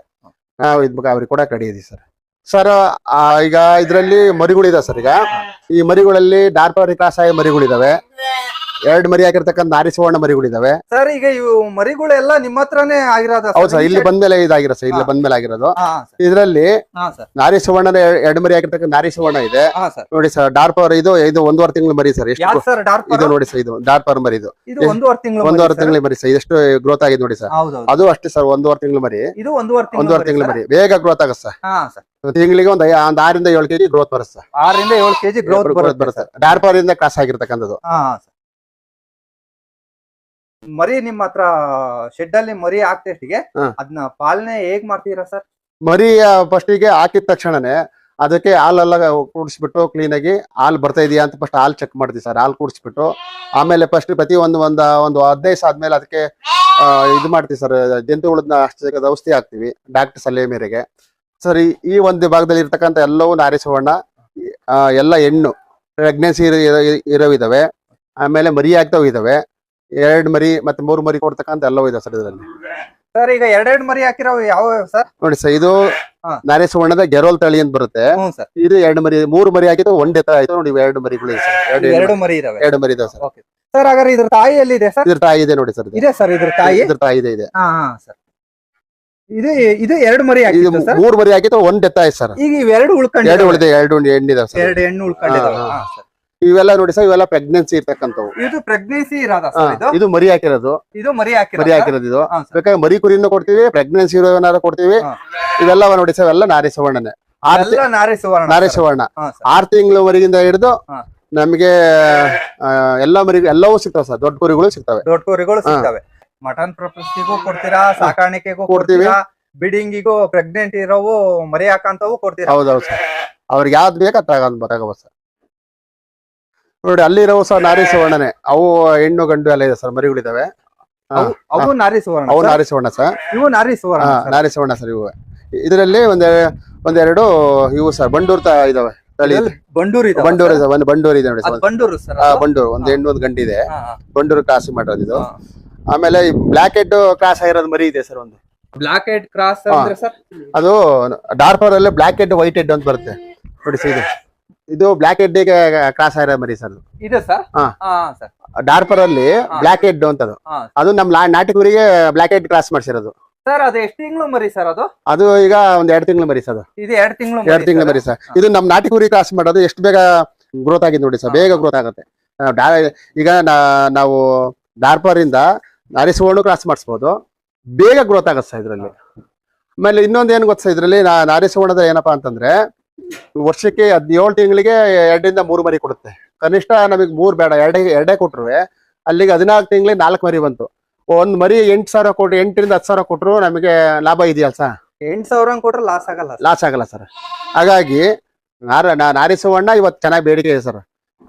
ನಾವು ಇದ್ ಅವ್ರಿಗೆ ಕೂಡ ಕಡಿಯಿದ್ವಿ ಸರ್. ಸರ್ ಈಗ ಇದರಲ್ಲಿ ಮರಿಗಳಿದೆ ಸರ್ ಈಗ. ಈ ಮರಿಗಳಲ್ಲಿ ಡಾರ್ಪರ್ ಆಗಿ ಮರಿಗಳಿದಾವೆ. ಎರಡು ಮರಿ ಹಾಕಿರ್ತಕ್ಕಂಥ ನಾರಿ ಸುವರ್ಣ ಮರಿಗಳಿದಾವೆ. ಸರ್ ಈಗ ಇವು ಮರಿಗಳೆಲ್ಲ ನಿಮ್ಮ ಹತ್ರನೇ ಆಗಿರೋದ ಹೌದು ಸರ್ ಇಲ್ಲಿ ಬಂದ್ಮೇಲೆ ಇದಾಗಿರೋ ಸರ್ ಇಲ್ಲಿ. ಬಂದ್ಮೇಲೆ ಆಗಿರೋದು. ಇದರಲ್ಲಿ ನಾರಿ ಸುವರ್ಣ ಎರಡು ಮರಿ ಹಾಕಿರ್ತಕ್ಕಂಥ ನಾರಿ ಸುವರ್ಣ ಇದೆ ನೋಡಿ ಸರ್ ಡಾರ್ಪರ್ ಇದು ಇದು ಒಂದೂವರೆ ತಿಂಗಳು ಮರಿ ಸರ್ ಎಷ್ಟು ಇದು ನೋಡಿ ಸರ್ ಇದು ಡಾರ್ಪರ್ ಮರಿ ಇದು. ಒಂದೂವರೆ ತಿಂಗಳು ಒಂದೂವರೆ ತಿಂಗಳು ಮರಿ ಸರ್ ಎಷ್ಟು ಗ್ರೋತ್ ಆಗಿದೆ ನೋಡಿ ಸರ್. ಅದು ಅಷ್ಟೇ ಸರ್ ಒಂದೂವರೆ ತಿಂಗಳು ಮರಿ. ಇದು ಒಂದೂವರೆ ತಿಂಗಳು ಒಂದೂವರೆ ತಿಂಗಳು ಮರಿ. ಬೇಗ ಗ್ರೋತ್ ಆಗುತ್ತೆ ಸರ್. ತಿಂಗಳಿಗೆ ಒಂದು ಒಂದ್ ಆರಿಂದ ಏಳು ಕೆಜಿ ಗ್ರೋತ್ ಬರುತ್ತೆ ಸರ್. ಆರರಿಂದ ಏಳು ಕೆಜಿ ಗ್ರೋತ್ ಬರುತ್ತೆ ಸರ್. ಡಾರ್ಪರ್ ಇಂದ ಕ್ರಾಸ್ ಆಗಿರ್ತಕ್ಕಂಥದ್ದು. ಹಾ ಸರ್. ಮರಿ ನಿಮ್ಮ ಹತ್ರ ಶೆಡ್ ಅಲ್ಲಿ ಮರಿ ಹಾ. ಅದನ್ನ ಪಾಲನೆ ಹೇಗ್ ಮಾಡ್ತೀರಾ ಸರ್? ಮರಿ ಫಸ್ಟಿಗೆ ಹಾಕಿದ ತಕ್ಷಣನೇ ಅದಕ್ಕೆ ಹಾಲೆಲ್ಲ ಕೂಡಿಸ್ಬಿಟ್ಟು ಕ್ಲೀನ್ ಆಗಿ ಹಾಲು ಬರ್ತಾ ಇದೆಯಾ ಅಂತ ಫಸ್ಟ್ ಹಾಲು ಚೆಕ್ ಮಾಡ್ತೀವಿ ಸರ್ ಹಾಲು ಕೂಡಿಸ್ಬಿಟ್ಟು. ಆಮೇಲೆ ಫಸ್ಟ್ ಪ್ರತಿ ಒಂದು ಒಂದು ಒಂದು ಹದಿನೈದು ದಿವಸ ಆದ್ಮೇಲೆ ಅದಕ್ಕೆ ಆ, ಇದು ಮಾಡ್ತೀವಿ ಸರ್ ಜಂತುಗಳನ್ನ ಅಷ್ಟು ಔಷಧಿ ಹಾಕ್ತೀವಿ ಡಾಕ್ಟರ್ ಸಲಹೆ ಮೇರೆಗೆ. ಸರ್ ಈ- ಈ ಒಂದು ಭಾಗದಲ್ಲಿ ಇರ್ತಕ್ಕಂಥ ಎಲ್ಲವೂ ನಾರಿ ಸುವರ್ಣ ಆ, ಎಲ್ಲ ಹೆಣ್ಣು ಪ್ರೆಗ್ನೆನ್ಸಿ ಇರೋ ಇದಾವೆ. ಆಮೇಲೆ ಮರಿ ಆಗ್ತಾವ್ ಇದಾವೆ. ಎರಡು ಮರಿ ಮತ್ತೆ ಮೂರು ಮರಿ ಕೊಡ್ತಕ್ಕಂತ ಎಲ್ಲವೂ ಇದೆ ಸರ್ ಇದರಲ್ಲಿ. ಸರ್ ಈಗ ಎರಡೆರಡು ಮರಿ ಹಾಕಿರೋ ಯಾವ ಸರ್? ನೋಡಿ ಸರ್ ಇದು ನಾನೇ ಸುವರ್ಣದ ಗೆರೋಲ್ ತಳಿ ಅಂತ ಬರುತ್ತೆ. ಹ್ಞೂ ಸರ್. ಇದು ಎರಡು ಮರಿ ಮೂರು ಮರಿ ಹಾಕಿದ್ರೆ ಒಂದ್ ಎತ್ತ ಆಯ್ತು. ನೋಡಿ ಇವು ಎರಡು ಮರಿಗಳು ಇದೆ ಸರ್. ಎರಡು ಎರಡು ಮರಿ ಇದಾವೆ. ಎರಡು ಮರಿ ಇದಾವೆ ಸರ್. ಓಕೆ. ಸರ್ ಹಾಗಾದ್ರೆ ಇದ್ರ ತಾಯಿ ಎಲ್ಲಿದೆ ಸರ್? ಇದ್ರ ತಾಯಿ ಇದೆ ನೋಡಿ ಸರ್ ಇದು. ಇದೆ ಸರ್ ಇದ್ರ ತಾಯಿ? ಇದ್ರ ತಾಯಿ ಇದೆ ಇದೆ. ಹಾ ಹಾ ಸರ್. ಇದು ಇದು ಎರಡು ಮರಿ ಇದು ಸರ್? ಮೂರು ಮರಿ ಹಾಕಿದ್ರೆ ಒಂದ್ ಎತ್ತ ಆಯ್ತು ಸರ್. ಈಗ ಇವೆರಡು ಎರಡು ಉಳಿದ ಎರಡು ಹೆಣ್ಣಿದಾವೆ ಸರ್. ಎರಡು ಹೆಣ್ಣು ಹಾ, ಹಾ, ಸರ್. ಇವೆಲ್ಲ ನೋಡಿ ಸರ್ ಇವೆಲ್ಲ ಪ್ರೆಗ್ನೆನ್ಸಿ ಇರ್ತಕ್ಕಂಥವು. ಇದು ಪ್ರೆಗ್ನೆನ್ಸಿ ಇರೋದ ಇದು? ಮರಿ ಹಾಕಿರೋದು. ಇದು ಮರಿ ಹಾಕಿ ಮರಿ ಹಾಕಿರೋದು ಇದು ಬೇಕಾದ್ರೆ ಮರಿ ಕುರಿನೂ ಕೊಡ್ತೀವಿ ಪ್ರೆಗ್ನೆನ್ಸಿ ಇರೋನಾರ ಕೊಡ್ತೀವಿ. ಇವೆಲ್ಲ ನೋಡಿ ಸರ್ ಎಲ್ಲ ನಾರಿ ಸುವರ್ಣನೆ. ನಾರಿ ಸುವರ್ಣ ಆರ್ ತಿಂಗಳವರೆಗಿಂದ ಹಿಡಿದು. ನಮಗೆ ಎಲ್ಲ ಮರಿ ಎಲ್ಲವೂ ಸಿಗ್ತಾವೆ ಸರ್ ದೊಡ್ಡ ಕುರಿಗಳು ಸಿಗ್ತವೆ. ದೊಡ್ಡ ಕುರಿಗಳು. ಸಿಗ್ತವೆ. ಮಟನ್ ಪ್ರಪಸ್ತಿಗೂ ಕೊಡ್ತೀರಾ ಸಾಕಾಣಿಕೆಗೂ ಕೊಡ್ತೀವಿ. ಬಿಡಿಂಗಿಗೂ ಪ್ರೆಗ್ನೆಂಟ್ ಇರೋವು ಮರಿ ಹಾಕಂತವು ಕೊಡ್ತೀರಾ? ಹೌದೌದು ಸರ್. ಅವ್ರಿಗೆ ಯಾವ್ದು ಬೇಕು ತಗೊಂಡ್ ತಗೋಬೋದು ಸರ್. ನೋಡಿ ಅಲ್ಲಿರೋ ಸಹ ನಾರಿ ಸುವರ್ಣನೆ ಅವು ಹೆಣ್ಣು ಗಂಡು ಎಲ್ಲ ಇದೆ ಸರ್ ಮರಿಗಳಿದಾವೆ. ಅವು- ನಾರಿ ಸುವರ್ಣ ಅವು ಸರ್. ನಾರಿ ಸುವರ್ಣ ಸರ್. ಇವು ನಾರಿ ಸುವರ್ಣ ಸರ್. ನಾರಿ ಸುವರ್ಣ ಸರ್ ಇವು. ಇದರಲ್ಲಿ ಒಂದ್ ಒಂದೆರಡು ಇವು ಸರ್ ಬಂಡೂರ್ ತ ಇದಾವೆ. ಬಂಡೂರು ಒಂದು ಬಂಡೂರ್ ಇದೆ ನೋಡಿ ಸರ್. ಬಂಡೂರು ಬಂಡೂರ್ ಒಂದ್ ಹೆಣ್ಣು ಒಂದ್ ಗಂಡಿದೆ. ಇದೆ ಬಂಡೂರು ಕ್ರಾಸ್ ಮಾಡೋದು ಇದು. ಆಮೇಲೆ ಬ್ಲಾಕ್ ಹೆಡ್ ಕ್ರಾಸ್ ಆಗಿರೋದು ಮರಿ ಇದೆ ಸರ್ ಒಂದು. ಬ್ಲಾಕ್ ಹೆಡ್ ಕ್ರಾಸ್ ಅದು ಡಾರ್ಪರ್ ಅಲ್ಲಿ ಬ್ಲಾಕ್ ಹೆಡ್ ವೈಟ್ ಹೆಡ್ ಅಂತ ಬರುತ್ತೆ. ನೋಡಿ ಸರ್ ಇದು. ಇದು ಬ್ಲಾಕ್ ಹೆಡ್ ಕ್ರಾಸ್ ಆಗಿರೋ ಮರಿ ಸರ್ ಇದೆ ಸರ್ ಸರ್ ಡಾರ್ಪರ್ ಅಲ್ಲಿ ಬ್ಲಾಕ್ ಹೆಡ್ ಅಂತದು ಹಾ. ಅದು ನಮ್ ಲಾ- ನಾಟಿ ಕುರಿಗೆ ಬ್ಲಾಕ್ ಹೆಡ್ ಕ್ರಾಸ್ ಮಾಡ್ಸಿರೋದು. ಸರ್ ಅದು ಎಷ್ಟು ತಿಂಗಳು ಮರಿ ಸರ್ ಅದು? ಅದು ಈಗ ಒಂದ್ ಎರಡ್ ತಿಂಗಳು ಮರಿ ಸರ್ ಅದು. ಇದು ಎರಡ್ ತಿಂಗಳು ಎರಡ್ ತಿಂಗಳು ಮರಿ ಸರ್ ಇದು ನಮ್ ನಾಟಿ ಕುರಿ ಕ್ರಾಸ್ ಮಾಡೋದು ಎಷ್ಟು ಬೇಗ ಗ್ರೋತ್ ಆಗಿದೆ ನೋಡಿ ಸರ್ ಬೇಗ ಗ್ರೋತ್ ಆಗುತ್ತೆ. ಈಗ ನಾವು ಡಾರ್ಪರ್ ಇಂದ ನಾರಿ ಸುವರ್ಣ ಕ್ರಾಸ್ ಮಾಡಿಸ್ಬೋದು. ಬೇಗ ಗ್ರೋತ್ ಆಗುತ್ತೆ ಸರ್ ಇದರಲ್ಲಿ. ಆಮೇಲೆ ಇನ್ನೊಂದು ಏನ್ ಗೊತ್ತಾ ಇದರಲ್ಲಿ ನಾ- ನಾರಿ ಸುವರ್ಣದ ಏನಪ್ಪಾ ಅಂತಂದ್ರೆ ವರ್ಷಕ್ಕೆ ಹದಿನೇಳು ತಿಂಗಳಿಗೆ ಎರಡರಿಂದ ಮೂರು ಮರಿ ಕೊಡುತ್ತೆ. ಕನಿಷ್ಠ ನಮಗೆ ಮೂರು ಬೇಡ ಎರಡೇ ಎರಡೇ ಕೊಟ್ರು ಅಲ್ಲಿಗೆ ಹದಿನಾಲ್ಕು ತಿಂಗಳಿಗೆ ನಾಲ್ಕು ಮರಿ ಬಂತು. ಒಂದು ಮರಿ ಎಂಟು ಸಾವಿರ ಕೊಟ್ಟು ಎಂಟರಿಂದ ಹತ್ತು ಸಾವಿರ ಕೊಟ್ರು ನಮಗೆ ಲಾಭ ಇದೆಯಲ್ಲ ಸರ್? ಎಂಟು ಸಾವಿರ ಕೊಟ್ರೆ ಲಾಸ್ ಆಗಲ್ಲ. ಲಾಸ್ ಆಗಲ್ಲ ಸರ್. ಹಾಗಾಗಿ ನಾರ ನಾ- ನಾರಿ ಇವತ್ತು ಚೆನ್ನಾಗಿ ಬೇಡಿಕೆ ಇದೆ ಸರ್.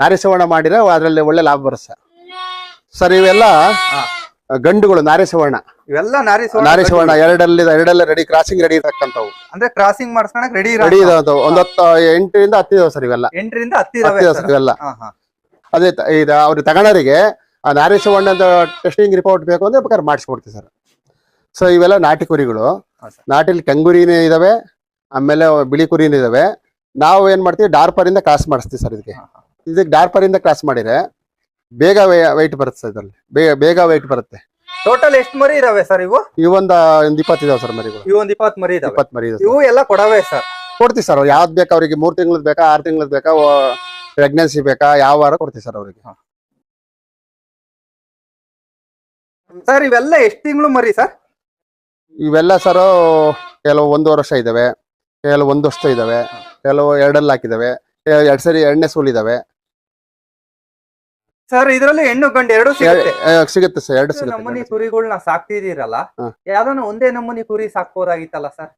ನಾರಿಸವಣ್ಣ ಮಾಡಿದ್ರೆ ಅದರಲ್ಲಿ ಒಳ್ಳೆ ಲಾಭ ಬರುತ್ತೆ ಸರ್. ಸರ್ ಇವೆಲ್ಲ ಹಾ. ಗಂಡುಗಳು ನಾರಿ ಸುವರ್ಣ. ಇವೆಲ್ಲ ನಾರಿ ನಾರಿ ಸುವರ್ಣ ಸುವರ್ಣ ಎರಡಲ್ಲಿ ಎರಡಲ್ಲ ರೆಡಿ ಕ್ರಾಸಿಂಗ್ ರೆಡಿ ಇರತಕ್ಕಂಥವು. ಅಂದ್ರೆ ಕ್ರಾಸಿಂಗ್ ಮಾಡಿಸ್ಕೊಳಕ್ ರೆಡಿ ರೆಡಿ ಇದಾವಂತವು ಒಂದ್ ಹತ್ತು ಎಂಟರಿಂದ ಹತ್ತು ದಿವಸ ಸರ್ ಇವೆಲ್ಲ. ಎಂಟರಿಂದ ಹತ್ತು ದಿವಸ ಇವೆಲ್ಲ. ಅದೇ ಇದು ಅವ್ರಿಗೆ ತಗೊಂಡವರಿಗೆ ಆ ನಾರಿ ಸುವರ್ಣದ ಟೆಸ್ಟಿಂಗ್ ರಿಪೋರ್ಟ್ ಬೇಕು ಅಂದ್ರೆ ಬೇಕಾದ್ರೆ ಮಾಡಿಸ್ಕೊಡ್ತೀವಿ ಸರ್. ಸೊ ಇವೆಲ್ಲ ನಾಟಿ ಕುರಿಗಳು. ನಾಟಿಲಿ ಕೆಂಗುರಿನೇ ಇದಾವೆ ಆಮೇಲೆ ಬಿಳಿ ಕುರಿನೇ ಇದಾವೆ. ನಾವು ಏನ್ ಮಾಡ್ತೀವಿ ಡಾರ್ಪರ್ ಇಂದ ಕ್ರಾಸ್ ಮಾಡಿಸ್ತೀವಿ ಸರ್ ಇದಕ್ಕೆ. ಇದಕ್ಕೆ ಡಾರ್ಪರ್ ಇಂದ ಕ್ರಾಸ್ ಮಾಡಿದ್ರೆ ಬೇಗ ವೈಟ್ ಬರುತ್ತೆ ಸರ್ ಇದರಲ್ಲಿ. ಬೇಗ ಬೇಗ ವೈಟ್ ಬರುತ್ತೆ. ಟೋಟಲ್ ಎಷ್ಟು ಮರಿ ಇದಾವೆ ಸರ್ ಇವು? ಈ ಒಂದ್ ಇಪ್ಪತ್ತು ಇದಾವೆ ಸರ್ ಮರಿಗಳು. ಈ ಒಂದ್ ಇಪ್ಪತ್ ಮರಿ ಇದಾವೆ. ಇಪ್ಪತ್ತು ಮರಿ ಇದೆ ಇವು ಎಲ್ಲ ಕೊಡವೆ ಸರ್ ಕೊಡ್ತೀವಿ ಸರ್ ಯಾವ್ದು ಬೇಕಾ ಅವರಿಗೆ ಮೂರ್ ತಿಂಗಳದ್ ಬೇಕಾ ಆರ್ ತಿಂಗಳದ್ ಬೇಕಾ ಪ್ರೆಗ್ನೆನ್ಸಿ ಬೇಕಾ ಯಾವ ವಾರ ಕೊಡ್ತೀವಿ ಸರ್ ಅವರಿಗೆ. ಸರ್ ಇವೆಲ್ಲ ಎಷ್ಟು ತಿಂಗಳು ಮರಿ ಸರ್ ಇವೆಲ್ಲ ಸರ್ ಕೆಲವು ಒಂದು ವರ್ಷ ಇದಾವೆ ಕೆಲವು ಒಂದು ವರ್ಷ ಇದಾವೆ ಕೆಲವು ಎರಡಲ್ಲಿ ಹಾಕಿದಾವೆ ಎರಡು ಎರಡ್ ಸರಿ ಎರಡನೇ ಸೂಲ್ ಇದಾವೆ ಸರ್ ಇದ್ರಲ್ಲಿ ಹೆಣ್ಣು ಗಂಡು ಎರಡು ಸಿಗುತ್ತೆ. ಸರ್ ಎರಡು ನಮ್ಮನಿ ನಮೂನಿ ಕುರಿಗಳನ್ನ ಸಾಕ್ತಿದ್ದೀರಲ್ಲ. ಯಾವ್ದಾನ ಒಂದೇ ನಮೂನಿ ಕುರಿ ಸಾಕ್ಬೋದಾಗಿತ್ತಲ್ಲ ಸರ್